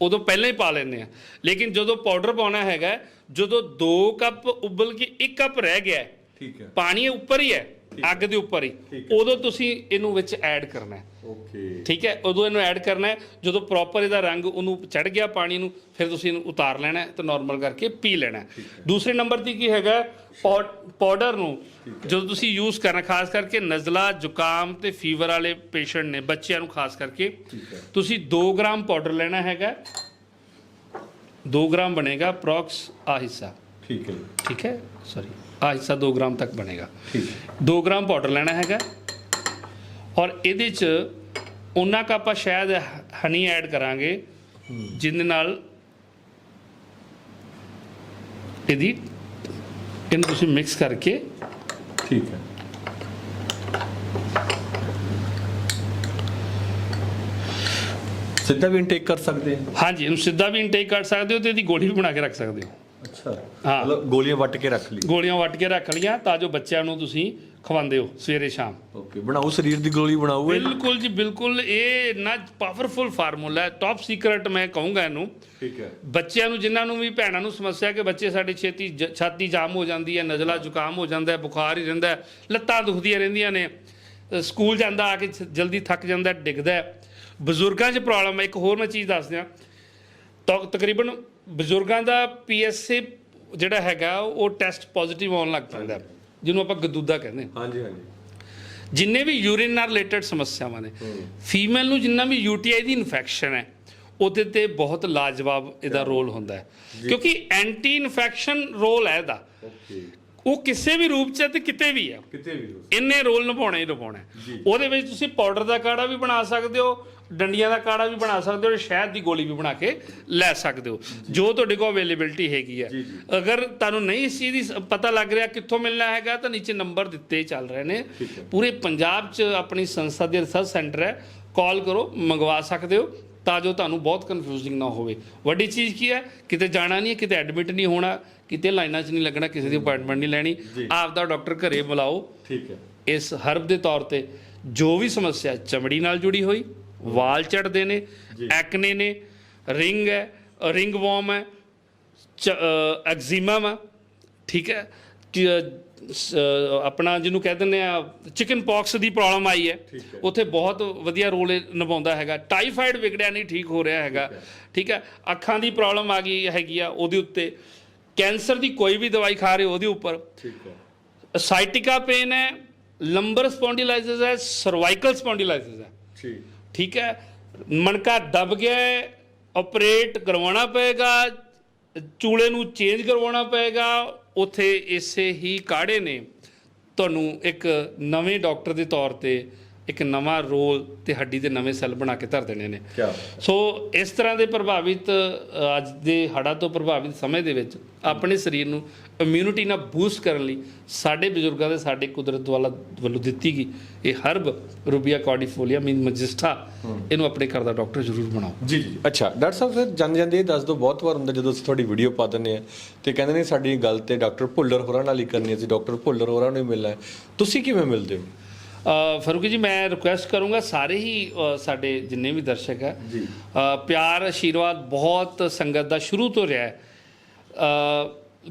ਉਦੋਂ ਪਹਿਲਾਂ ਹੀ ਪਾ ਲੈਂਦੇ ਆ ਲੇਕਿਨ ਜਦੋਂ ਪਾਊਡਰ ਪਾਉਣਾ ਹੈਗਾ ਜਦੋਂ 2 ਕੱਪ ਉਬਲ ਕੇ 1 ਕੱਪ ਰਹਿ ਗਿਆ ਠੀਕ ਹੈ ਪਾਣੀ ਉੱਪਰ ਹੀ ਹੈ ਅੱਗ ਦੇ ਉੱਪਰ ਹੀ। ਉਦੋਂ ਤੁਸੀਂ ਇਹਨੂੰ ਵਿੱਚ ਐਡ ਕਰਨਾ ਹੈ। ਓਕੇ ਠੀਕ ਹੈ? ਉਦੋਂ ਇਹਨੂੰ ਐਡ ਕਰਨਾ ਹੈ। ਜਦੋਂ ਪ੍ਰੋਪਰ ਇਹਦਾ ਰੰਗ ਉਹਨੂੰ ਚੜ ਗਿਆ ਪਾਣੀ ਨੂੰ ਫਿਰ ਤੁਸੀਂ ਇਹਨੂੰ ਉਤਾਰ ਲੈਣਾ ਹੈ ਤੇ ਨਾਰਮਲ ਕਰਕੇ ਪੀ ਲੈਣਾ ਹੈ। ਦੂਸਰੇ ਨੰਬਰ ਤੇ ਕੀ ਹੈਗਾ? ਪਾਊਡਰ ਨੂੰ ਜਦੋਂ ਤੁਸੀਂ ਯੂਜ਼ ਕਰਨਾ ਖਾਸ ਕਰਕੇ ਨਜ਼ਲਾ ਜ਼ੁਕਾਮ ਤੇ ਫੀਵਰ ਵਾਲੇ ਪੇਸ਼ੈਂਟ ਨੇ ਬੱਚਿਆਂ ਨੂੰ ਖਾਸ ਕਰਕੇ ਤੁਸੀਂ 2 ਗ੍ਰਾਮ ਪਾਊਡਰ ਲੈਣਾ ਹੈਗਾ। 2 ਗ੍ਰਾਮ ਬਣੇਗਾ ਪ੍ਰੋਕਸ ਆ ਹਿੱਸਾ। ਠੀਕ ਹੈ। ਠੀਕ ਹੈ? ਸੌਰੀ ਆ ਹਿੱਸਾ 2 ਗ੍ਰਾਮ ਤੱਕ ਬਣੇਗਾ ਠੀਕ 2 ਗ੍ਰਾਮ ਪਾਊਡਰ ਲੈਣਾ ਹੈਗਾ ਔਰ ਇਹਦੇ ਚ ਉਹਨਾਂ ਕ ਆਪਾਂ ਸ਼ਾਇਦ ਹਨੀ ਐਡ ਕਰਾਂਗੇ ਜਿਹਦੇ ਨਾਲ ਇਹਦੀ ਇਹਨੂੰ ਤੁਸੀਂ ਮਿਕਸ ਕਰਕੇ ਠੀਕ ਹੈ ਸਿੱਧਾ ਵੀ ਇਨਟੇਕ ਕਰ ਸਕਦੇ ਹਾਂ ਹਾਂਜੀ ਇਹਨੂੰ ਸਿੱਧਾ ਵੀ ਇਨਟੇਕ ਕਰ ਸਕਦੇ ਹੋ ਤੇ ਇਹਦੀ ਗੋਲੀ ਵੀ ਬਣਾ ਕੇ ਰੱਖ ਸਕਦੇ ਹੋ ਅੱਛਾ। ਹਾਂ। ਮਤਲਬ ਗੋਲੀਆਂ ਵੱਟ ਕੇ ਰੱਖ ਲਈ ਗੋਲੀਆਂ ਵੱਟ ਕੇ ਰੱਖ ਲਈਆਂ ਤਾਂ ਜੋ ਬੱਚਿਆਂ ਨੂੰ ਤੁਸੀਂ ਖਵਾਉਂਦੇ ਹੋ ਸਵੇਰੇ ਸ਼ਾਮ। ਓਕੇ ਬਣਾਓ ਸਰੀਰ ਦੀ ਗੋਲੀ ਬਣਾਓ ਇਹ। ਬਿਲਕੁਲ ਜੀ ਬਿਲਕੁਲ। ਇਹ ਨਾ ਪਾਵਰਫੁਲ ਫਾਰਮੂਲਾ ਹੈ। ਟੌਪ ਸੀਕ੍ਰੇਟ ਮੈਂ ਕਹੂੰਗਾ ਇਹਨੂੰ। ਠੀਕ ਹੈ। ਬੱਚਿਆਂ ਨੂੰ ਜਿਨ੍ਹਾਂ ਨੂੰ ਵੀ ਭੈਣਾਂ ਨੂੰ ਸਮੱਸਿਆ ਕਿ ਬੱਚੇ ਸਾਡੇ ਛੇਤੀ ਜ- ਛਾਤੀ ਜਾਮ ਹੋ ਜਾਂਦੀ ਹੈ ਨਜ਼ਲਾ ਜ਼ੁਕਾਮ ਹੋ ਜਾਂਦਾ ਹੈ ਬੁਖਾਰ ਹੀ ਰਹਿੰਦਾ ਹੈ ਲੱਤਾਂ ਦੁਖਦੀਆਂ ਰਹਿੰਦੀਆਂ ਨੇ ਅ, ਸਕੂਲ ਜਾਂਦਾ ਆ ਕੇ ਛ- ਜਲਦੀ ਥੱਕ ਜਾਂਦਾ ਹੈ, ਡਿੱਗਦਾ ਹੈ। ਬਜ਼ੁਰਗਾਂ 'ਚ ਪ੍ਰੋਬਲਮ ਹੈ। ਇੱਕ ਹੋਰ ਮੈਂ ਚੀਜ਼ ਦੱਸ ਦਿਆਂ। ਤਕਰੀਬਨ ਬਜ਼ੁਰਗਾਂ ਦਾ ਪੀਐਸਏ ਜਿਹੜਾ ਹੈਗਾ ਉਹ ਟੈਸਟ ਪੋਜ਼ਿਟਿਵ ਆਉਣ ਲੱਗ ਪੈਂਦਾ ਜਿਹਨੂੰ ਆਪਾਂ ਗਦੂਦਾ ਕਹਿੰਦੇ ਹਾਂ। ਹਾਂਜੀ ਹਾਂਜੀ। ਜਿੰਨੇ ਵੀ ਯੂਰਿਨ ਨਾਲ ਰਿਲੇਟਡ ਸਮੱਸਿਆਵਾਂ ਨੇ ਫੀਮੇਲ ਨੂੰ ਜਿੰਨਾ ਵੀ ਯੂਟੀਆਈ ਦੀ ਇਨਫੈਕਸ਼ਨ ਹੈ ਉਹਦੇ ਤੇ ਬਹੁਤ ਲਾਜਵਾਬ ਇਹਦਾ ਰੋਲ ਹੁੰਦਾ ਹੈ। ਕਿਉਂਕਿ ਐਂਟੀ ਇਨਫੈਕਸ਼ਨ ਰੋਲ ਹੈ ਇਹਦਾ। ਉਹ ਕਿਸੇ ਵੀ ਰੂਪ 'ਚ ਤੇ ਕਿਤੇ ਵੀ ਹੈ। ਕਿਤੇ ਵੀ ਇੰਨੇ ਰੋਲ ਨਿਭਾਉਣਾ ਹੀ ਨਿਭਾਉਣਾ। ਉਹਦੇ ਵਿੱਚ ਤੁਸੀਂ ਪਾਊਡਰ ਦਾ ਕਾੜਾ ਵੀ ਬਣਾ ਸਕਦੇ ਹੋ ਡੰਡੀਆਂ ਦਾ ਕਾੜਾ ਵੀ ਬਣਾ ਸਕਦੇ ਹੋ ਸ਼ਹਿਦ ਦੀ ਗੋਲੀ ਵੀ ਬਣਾ ਕੇ ਲੈ ਸਕਦੇ ਹੋ। ਜੋ ਤੁਹਾਡੇ ਕੋਲ ਅਵੇਲੇਬਿਲਟੀ ਹੈਗੀ ਹੈ। ਅਗਰ ਤੁਹਾਨੂੰ ਨਹੀਂ ਇਸ ਚੀਜ਼ ਦੀ ਪਤਾ ਲੱਗ ਰਿਹਾ ਕਿੱਥੋਂ ਮਿਲਣਾ ਹੈਗਾ ਤਾਂ ਨੀਚੇ ਨੰਬਰ ਦਿੱਤੇ ਚੱਲ ਰਹੇ ਨੇ। ਪੂਰੇ ਪੰਜਾਬ 'ਚ ਆਪਣੀ ਸੰਸਥਾ ਦੇ ਰਿਸਰਚ ਸੈਂਟਰ ਹੈ। ਕਾਲ ਕਰੋ ਮੰਗਵਾ ਸਕਦੇ ਹੋ ਤਾਂ ਜੋ ਤੁਹਾਨੂੰ ਬਹੁਤ ਕਨਫਿਊਜ਼ਿੰਗ ਨਾ ਹੋਵੇ। ਵੱਡੀ ਚੀਜ਼ ਕੀ ਹੈ ਕਿਤੇ ਜਾਣਾ ਨਹੀਂ ਹੈ ਕਿਤੇ ਐਡਮਿਟ ਨਹੀਂ ਹੋਣਾ ਕਿਤੇ ਲਾਈਨਾਂ 'ਚ ਨਹੀਂ ਲੱਗਣਾ ਕਿਸੇ ਦੀ ਅਪਾਇੰਟਮੈਂਟ ਨਹੀਂ ਲੈਣੀ। ਆਪ ਦਾ ਡਾਕਟਰ ਘਰੇ ਬੁਲਾਓ। ਠੀਕ ਹੈ। ਇਸ ਹਰਬ ਦੇ ਤੌਰ ਤੇ ਜੋ ਵੀ ਸਮੱਸਿਆ ਚਮੜੀ ਨਾਲ ਜੁੜੀ ਹੋਈ ਵਾਲ ਝੜਦੇ ਨੇ ਐਕਨੇ ਨੇ ਰਿੰਗ ਹੈ ਰਿੰਗ ਵਰਮ ਹੈ ਐਗਜ਼ੀਮਾ ਵਾ ਠੀਕ ਹੈ? ਕਿ, ਆਪਣਾ ਜਿਹਨੂੰ ਕਹਿ ਦਿੰਦੇ ਆ ਚਿਕਨ ਪੌਕਸ ਦੀ ਪ੍ਰੋਬਲਮ ਆਈ ਹੈ। ਉੱਥੇ ਬਹੁਤ ਵਧੀਆ ਰੋਲ ਨਿਭਾਉਂਦਾ ਹੈਗਾ। ਟਾਈਫਾਈਡ ਵਿਗੜਿਆ ਨਹੀਂ ਠੀਕ ਹੋ ਰਿਹਾ ਹੈਗਾ। ਠੀਕ ਹੈ। ਅੱਖਾਂ ਦੀ ਪ੍ਰੋਬਲਮ ਆ ਗਈ ਹੈਗੀ ਆ ਉਹਦੇ ਉੱਤੇ। ਕੈਂਸਰ ਦੀ ਕੋਈ ਵੀ ਦਵਾਈ ਖਾ ਰਹੇ ਉਹਦੇ ਉੱਪਰ। ਠੀਕ ਹੈ। ਸਾਈਟਿਕਾ ਪੇਨ ਹੈ ਲੰਬਰ ਸਪੌਂਡਿਲਾਈਸਿਸ ਹੈ ਸਰਵਾਈਕਲ ਸਪੌਂਡਿਲਾਈਸਿਸ ਹੈ। ਠੀਕ। ਠੀਕ ਹੈ? ਮਣਕਾ ਦਬ ਗਿਆ ਹੈ ਆਪਰੇਟ ਕਰਵਾਉਣਾ ਪਏਗਾ, ਚੂਲੇ ਨੂੰ ਚੇਂਜ ਕਰਵਾਉਣਾ ਪਏਗਾ, ਉੱਥੇ ਇਸੇ ਹੀ ਕਾੜੇ ਨੇ। ਤੁਹਾਨੂੰ ਇੱਕ ਨਵੇਂ ਡਾਕਟਰ ਦੇ ਤੌਰ ਤੇ ਇੱਕ ਨਵਾਂ ਰੋਲ ਤੇ ਹੱਡੀ ਦੇ ਨਵੇਂ ਸੈੱਲ ਬਣਾ ਕੇ ਧਰ ਦੇਣੇ ਨੇ। ਕੀ ਸੋ ਇਸ ਤਰ੍ਹਾਂ ਦੇ ਪ੍ਰਭਾਵਿਤ ਅੱਜ ਦੇ ਹੜ੍ਹਾਂ ਤੋਂ ਪ੍ਰਭਾਵਿਤ ਸਮੇਂ ਦੇ ਵਿੱਚ ਆਪਣੇ ਸਰੀਰ ਨੂੰ ਇਮਿਊਨਿਟੀ ਨਾਲ ਬੂਸਟ ਕਰਨ ਲਈ ਸਾਡੇ ਬਜ਼ੁਰਗਾਂ ਦੇ ਸਾਡੇ ਕੁਦਰਤ ਵਾਲਾ ਵੱਲੋਂ ਦਿੱਤੀ ਗਈ ਇਹ ਹਰਬ ਰੂਬੀਆ ਕਾਰਡੀਫੋਲੀਆ ਮੀਨ ਮਜਿਸਟਾ ਇਹਨੂੰ ਆਪਣੇ ਘਰ ਦਾ ਡਾਕਟਰ ਜ਼ਰੂਰ ਬਣਾਓ। ਜੀ ਜੀ। ਅੱਛਾ ਡਾਕਟਰ ਸਾਹਿਬ ਫਿਰ ਜਾਂਦੇ ਜਾਂਦੇ ਇਹ ਦੱਸ ਦਿਓ ਬਹੁਤ ਵਾਰ ਹੁੰਦਾ ਜਦੋਂ ਅਸੀਂ ਤੁਹਾਡੀ ਵੀਡੀਓ ਪਾ ਦਿੰਦੇ ਆ ਤੇ ਕਹਿੰਦੇ ਨੇ ਸਾਡੀ ਗੱਲ ਤੇ ਡਾਕਟਰ ਭੁੱਲਰ ਹੋਰਾਂ ਨਾਲ ਹੀ ਕਰਨੀ ਹੈ ਅਸੀਂ ਡਾਕਟਰ ਭੁੱਲਰ ਹੋਰਾਂ ਨੂੰ ਹੀ ਮਿਲਣਾ ਹੈ। ਤੁਸੀਂ ਕਿਵੇਂ ਮਿਲਦੇ ਹੋ? ਫਾਰੂਕੀ ਜੀ ਮੈਂ ਰਿਕੁਐਸਟ ਕਰੂੰਗਾ ਸਾਰੇ ਹੀ ਸਾਡੇ ਜਿੰਨੇ ਵੀ ਦਰਸ਼ਕ ਹੈ ਜੀ। ਪਿਆਰ ਆਸ਼ੀਰਵਾਦ ਬਹੁਤ ਸੰਗਤ ਦਾ ਸ਼ੁਰੂ ਤੋਂ ਰਿਹਾ ਹੈ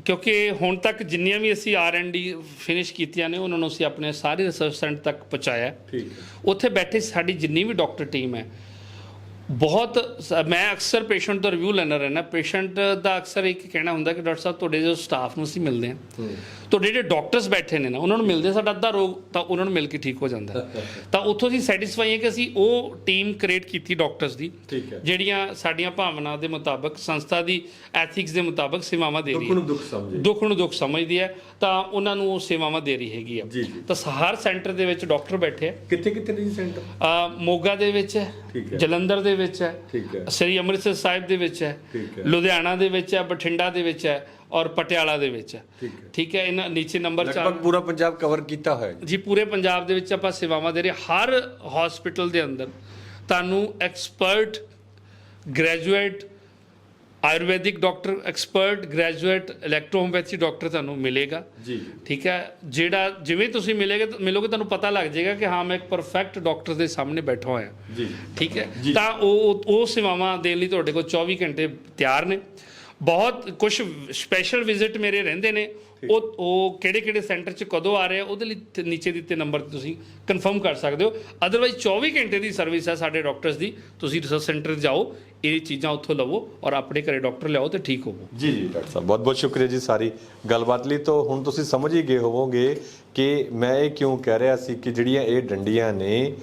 ਕਿਉਂਕਿ ਹੁਣ ਤੱਕ ਜਿੰਨੀਆਂ ਵੀ ਅਸੀਂ ਆਰ ਐਂਡ ਡੀ ਫਿਨਿਸ਼ ਕੀਤੀਆਂ ਨੇ ਉਹਨਾਂ ਨੂੰ ਅਸੀਂ ਆਪਣੇ ਸਾਰੇ ਰਿਸਰਚ ਸੈਂਟਰ ਤੱਕ ਪਹੁੰਚਾਇਆ। ਠੀਕ ਉੱਥੇ ਬੈਠੇ ਸਾਡੀ ਜਿੰਨੀ ਵੀ ਡਾਕਟਰ ਟੀਮ ਹੈ ਬਹੁਤ ਮੈਂ ਅਕਸਰ ਪੇਸ਼ੈਂਟ ਦਾ ਰਿਵਿਊ ਲੈਣਾ ਰਹਿਣਾ ਪੇਸ਼ੈਂਟ ਦਾ ਅਕਸਰ ਇੱਕ ਕਹਿਣਾ ਹੁੰਦਾ ਕਿ ਡਾਕਟਰ ਸਾਹਿਬ ਤੁਹਾਡੇ ਜੋ ਸਟਾਫ ਨੂੰ ਅਸੀਂ ਮਿਲਦੇ ਹਾਂ ਤੁਹਾਡੇ ਜਿਹੜੇ ਡਾਕਟਰਸ ਬੈਠੇ ਨੇ ਨਾ ਉਹਨਾਂ ਨੂੰ ਮਿਲਦੇ ਸਾਡਾ ਅੱਧਾ ਰੋਗ ਤਾਂ ਉਹਨਾਂ ਨੂੰ ਮਿਲ ਕੇ ਠੀਕ ਹੋ ਜਾਂਦਾ। ਤਾਂ ਉੱਥੋਂ ਅਸੀਂ ਸੈਟੀਸਫਾਈ ਹੈ ਕਿ ਅਸੀਂ ਉਹ ਟੀਮ ਕ੍ਰੀਏਟ ਕੀਤੀ ਡਾਕਟਰਸ ਦੀ ਜਿਹੜੀਆਂ ਸਾਡੀਆਂ ਭਾਵਨਾਵਾਂ ਦੇ ਮੁਤਾਬਕ ਸੰਸਥਾ ਦੀ ਐਥਿਕਸ ਦੇ ਮੁਤਾਬਕ ਸੇਵਾਵਾਂ ਦੇ ਰਹੀ ਦੁੱਖ ਹੈ ਨੂੰ ਦੁੱਖ ਸਮਝੇ ਦੁੱਖ ਨੂੰ ਦੁੱਖ ਸਮਝਦੀ ਹੈ ਤਾਂ ਉਹਨਾਂ ਨੂੰ ਉਹ ਸੇਵਾਵਾਂ ਦੇ ਰਹੀ ਹੈਗੀ ਆ। ਤਾਂ ਹਰ ਸੈਂਟਰ ਦੇ ਵਿੱਚ ਡਾਕਟਰ ਬੈਠੇ ਆ ਕਿੱਥੇ ਕਿੱਥੇ ਨੇ ਜੀ ਸੈਂਟਰ ਮੋਗਾ ਦੇ ਵਿੱਚ ਹੈ। ਜਲੰਧਰ ਦੇ ਵਿੱਚ ਹੈ ਸ੍ਰੀ ਅੰਮ੍ਰਿਤਸਰ ਸਾਹਿਬ ਦੇ ਵਿੱਚ ਹੈ। ਲੁਧਿਆਣਾ ਦੇ ਵਿੱਚ ਹੈ ਬਠਿੰਡਾ ਦੇ ਵਿੱਚ ਹੈ ਔਰ ਪਟਿਆਲਾ ਦੇ ਵਿੱਚ। ਠੀਕ ਹੈ। ਠੀਕ ਹੈ ਇਹਨਾਂ ਨੀਚੇ ਨੰਬਰ ਲਗਭਗ 4 ਪੂਰਾ ਪੰਜਾਬ ਕਵਰ ਕੀਤਾ ਹੋਇਆ ਜੀ। ਪੂਰੇ ਪੰਜਾਬ ਦੇ ਵਿੱਚ ਆਪਾਂ ਸੇਵਾਵਾਂ ਦੇ ਰਹੇ ਹਰ ਹਸਪੀਟਲ ਦੇ ਅੰਦਰ ਤੁਹਾਨੂੰ expert graduate Ayurvedic doctor expert graduate electrohomeopathy doctor ਤੁਹਾਨੂੰ ਮਿਲੇਗਾ। ਜੀ। ਠੀਕ ਹੈ ਜਿਹੜਾ ਜਿਵੇਂ ਤੁਸੀਂ ਮਿਲੇਗੇ ਮਿਲੋਗੇ ਤੁਹਾਨੂੰ ਪਤਾ ਲੱਗ ਜਾਏਗਾ ਕਿ ਹਾਂ ਮੈਂ ਇੱਕ ਪਰਫੈਕਟ ਡਾਕਟਰ ਦੇ ਸਾਹਮਣੇ ਬੈਠਾ ਹੋਇਆ। ਜੀ। ਠੀਕ ਹੈ। ਤਾਂ ਉਹ ਉਹ ਸੇਵਾਵਾਂ ਦੇਣ ਲਈ ਤੁਹਾਡੇ ਕੋਲ 24 ਘੰਟੇ ਤਿਆਰ ਨੇ। ਬਹੁਤ ਕੁਝ ਸਪੈਸ਼ਲ ਵਿਜ਼ਿਟ ਮੇਰੇ ਰਹਿੰਦੇ ਨੇ। ਉਹ ਉਹ ਕਿਹੜੇ ਕਿਹੜੇ ਸੈਂਟਰ 'ਚ ਕਦੋਂ ਆ ਰਹੇ ਆ ਉਹਦੇ ਲਈ ਨੀਚੇ ਦਿੱਤੇ ਨੰਬਰ ਤੇ ਤੁਸੀਂ ਕਨਫਰਮ ਕਰ ਸਕਦੇ ਹੋ। ਅਦਰਵਾਈਜ਼ 24 ਘੰਟੇ ਦੀ ਸਰਵਿਸ ਹੈ ਸਾਡੇ ਡਾਕਟਰਸ ਦੀ। ਤੁਸੀਂ ਰਿਸਰਚ ਸੈਂਟਰ ਜਾਓ ਇਹ ਚੀਜ਼ਾਂ ਉੱਥੋਂ ਲਵੋ ਔਰ ਆਪਣੇ ਘਰੇ ਡਾਕਟਰ ਲਿਆਓ ਤੇ ਠੀਕ ਹੋਵੋ। ਜੀ ਜੀ ਡਾਕਟਰ ਸਾਹਿਬ ਬਹੁਤ ਬਹੁਤ ਸ਼ੁਕਰੀਆ ਜੀ ਸਾਰੀ ਗੱਲਬਾਤ ਲਈ। ਤੋਂ ਹੁਣ ਤੁਸੀਂ ਸਮਝ ਹੀ ਗਏ ਹੋਵੋਗੇ ਕਿ ਮੈਂ ਇਹ ਕਿਉਂ ਕਹਿ ਰਿਹਾ ਸੀ ਕਿ ਜਿਹੜੀਆਂ ਇਹ ਡੰਡੀਆਂ ਨੇ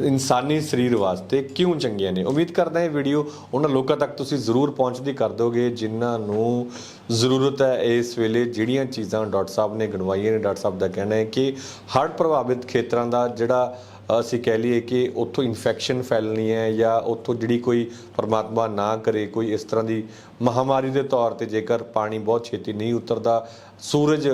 ਇਨਸਾਨੀ ਸਰੀਰ ਵਾਸਤੇ ਕਿਉਂ ਚੰਗੀਆਂ ਨੇ? ਉਮੀਦ ਕਰਦਾ ਇਹ ਵੀਡੀਓ ਉਹਨਾਂ ਲੋਕਾਂ ਤੱਕ ਤੁਸੀਂ ਜ਼ਰੂਰ ਪਹੁੰਚਦੀ ਕਰ ਦੋਗੇ, ਜਿਨ੍ਹਾਂ ਨੂੰ ਜ਼ਰੂਰਤ ਹੈ ਇਸ ਵੇਲੇ ਜਿਹੜੀਆਂ ਚੀਜ਼ਾਂ ਡਾਕਟਰ ਸਾਹਿਬ ਨੇ ਗਣਵਾਈਆਂ ਨੇ। ਡਾਕਟਰ ਸਾਹਿਬ ਦਾ ਕਹਿਣਾ ਹੈ ਕਿ ਹੜ੍ਹ ਪ੍ਰਭਾਵਿਤ ਖੇਤਰਾਂ ਦਾ ਜਿਹੜਾ ਅਸੀਂ ਕਹਿ ਲਈਏ ਕਿ ਉੱਥੋਂ ਇਨਫੈਕਸ਼ਨ ਫੈਲਣੀ ਹੈ ਜਾਂ ਉੱਥੋਂ ਜਿਹੜੀ ਕੋਈ ਪਰਮਾਤਮਾ ਨਾ ਕਰੇ, ਕੋਈ ਇਸ ਤਰ੍ਹਾਂ ਦੀ ਮਹਾਮਾਰੀ ਦੇ ਤੌਰ ਤੇ ਜੇਕਰ ਪਾਣੀ ਬਹੁਤ ਛੇਤੀ ਨਹੀਂ ਉਤਰਦਾ, ਸੂਰਜ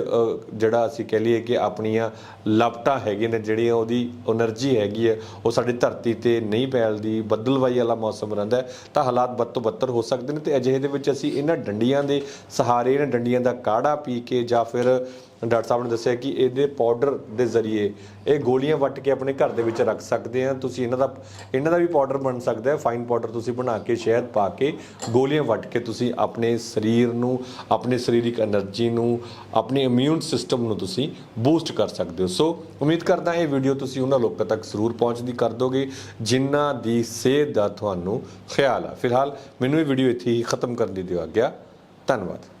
ਜਿਹੜਾ ਅਸੀਂ ਕਹਿ ਲਈਏ ਕਿ ਆਪਣੀਆਂ ਲਪਟਾਂ ਹੈਗੇ ਨੇ ਜਿਹੜੀਆਂ ਉਹਦੀ એનર્ਜੀ ਹੈਗੀ ਹੈ, ਉਹ ਸਾਡੀ ਧਰਤੀ ਤੇ ਨਹੀਂ ਫੈਲਦੀ, ਬਦਲਵਾਈ ਵਾਲਾ ਮੌਸਮ ਰਹਿੰਦਾ ਤਾਂ ਹਾਲਾਤ ਬੱਦ ਤੋਂ ਬੱਤਰ ਹੋ ਸਕਦੇ ਨੇ ਤੇ ਅਜਿਹੇ ਦੇ ਵਿੱਚ ਅਸੀਂ ਇਹਨਾਂ ਡੰਡੀਆਂ ਦੇ ਸਹਾਰੇ, ਇਹਨਾਂ ਡੰਡੀਆਂ ਦਾ ਕਾੜਾ ਪੀ ਕੇ ਜਾਂ ਫਿਰ ਡਾਕਟਰ ਸਾਹਿਬ ਨੇ ਦੱਸਿਆ ਕਿ ਇਹਦੇ ਪਾਊਡਰ ਦੇ ਜ਼ਰੀਏ ਇਹ ਗੋਲੀਆਂ ਵੱਟ ਕੇ ਆਪਣੇ ਘਰ ਦੇ ਵਿੱਚ ਰੱਖ ਸਕਦੇ ਆ। ਤੁਸੀਂ ਇਹਨਾਂ ਦਾ ਇਹਨਾਂ ਦਾ ਵੀ ਪਾਊਡਰ ਬਣ ਸਕਦਾ ਹੈ। ਫਾਈਨ ਪਾਊਡਰ ਤੁਸੀਂ ਬਣਾ ਕੇ, ਸ਼ਹਿਦ ਪਾ ਕੇ ਗੋਲੀਆਂ ਵੱਟ ਕੇ ਤੁਸੀਂ ਆਪਣੇ ਸਰੀਰ ਨੂੰ, ਆਪਣੇ ਸਰੀਰਿਕ એનર્ਜੀ ਨੂੰ, ਆਪਣੇ ਇਮਿਊਨ ਸਿਸਟਮ ਨੂੰ ਤੁਸੀਂ ਬੂਸਟ ਕਰ ਸਕਦੇ ਹੋ। ਸੋ ਉਮੀਦ ਕਰਦਾ ਇਹ ਵੀਡੀਓ ਤੁਸੀਂ ਉਹਨਾਂ ਲੋਕਾਂ ਤੱਕ ਜ਼ਰੂਰ ਪਹੁੰਚਦੀ ਕਰ ਦੋਗੇ, ਜਿਨ੍ਹਾਂ ਦੀ ਸਿਹਤ ਦਾ ਤੁਹਾਨੂੰ ਖਿਆਲ ਆ। ਫਿਲਹਾਲ, ਮੈਨੂੰ ਇਹ ਵੀਡੀਓ ਇੱਥੇ ਹੀ ਖਤਮ ਕਰਨ ਦੀ ਦਿਓ ਗਿਆ ਧੰਨਵਾਦ।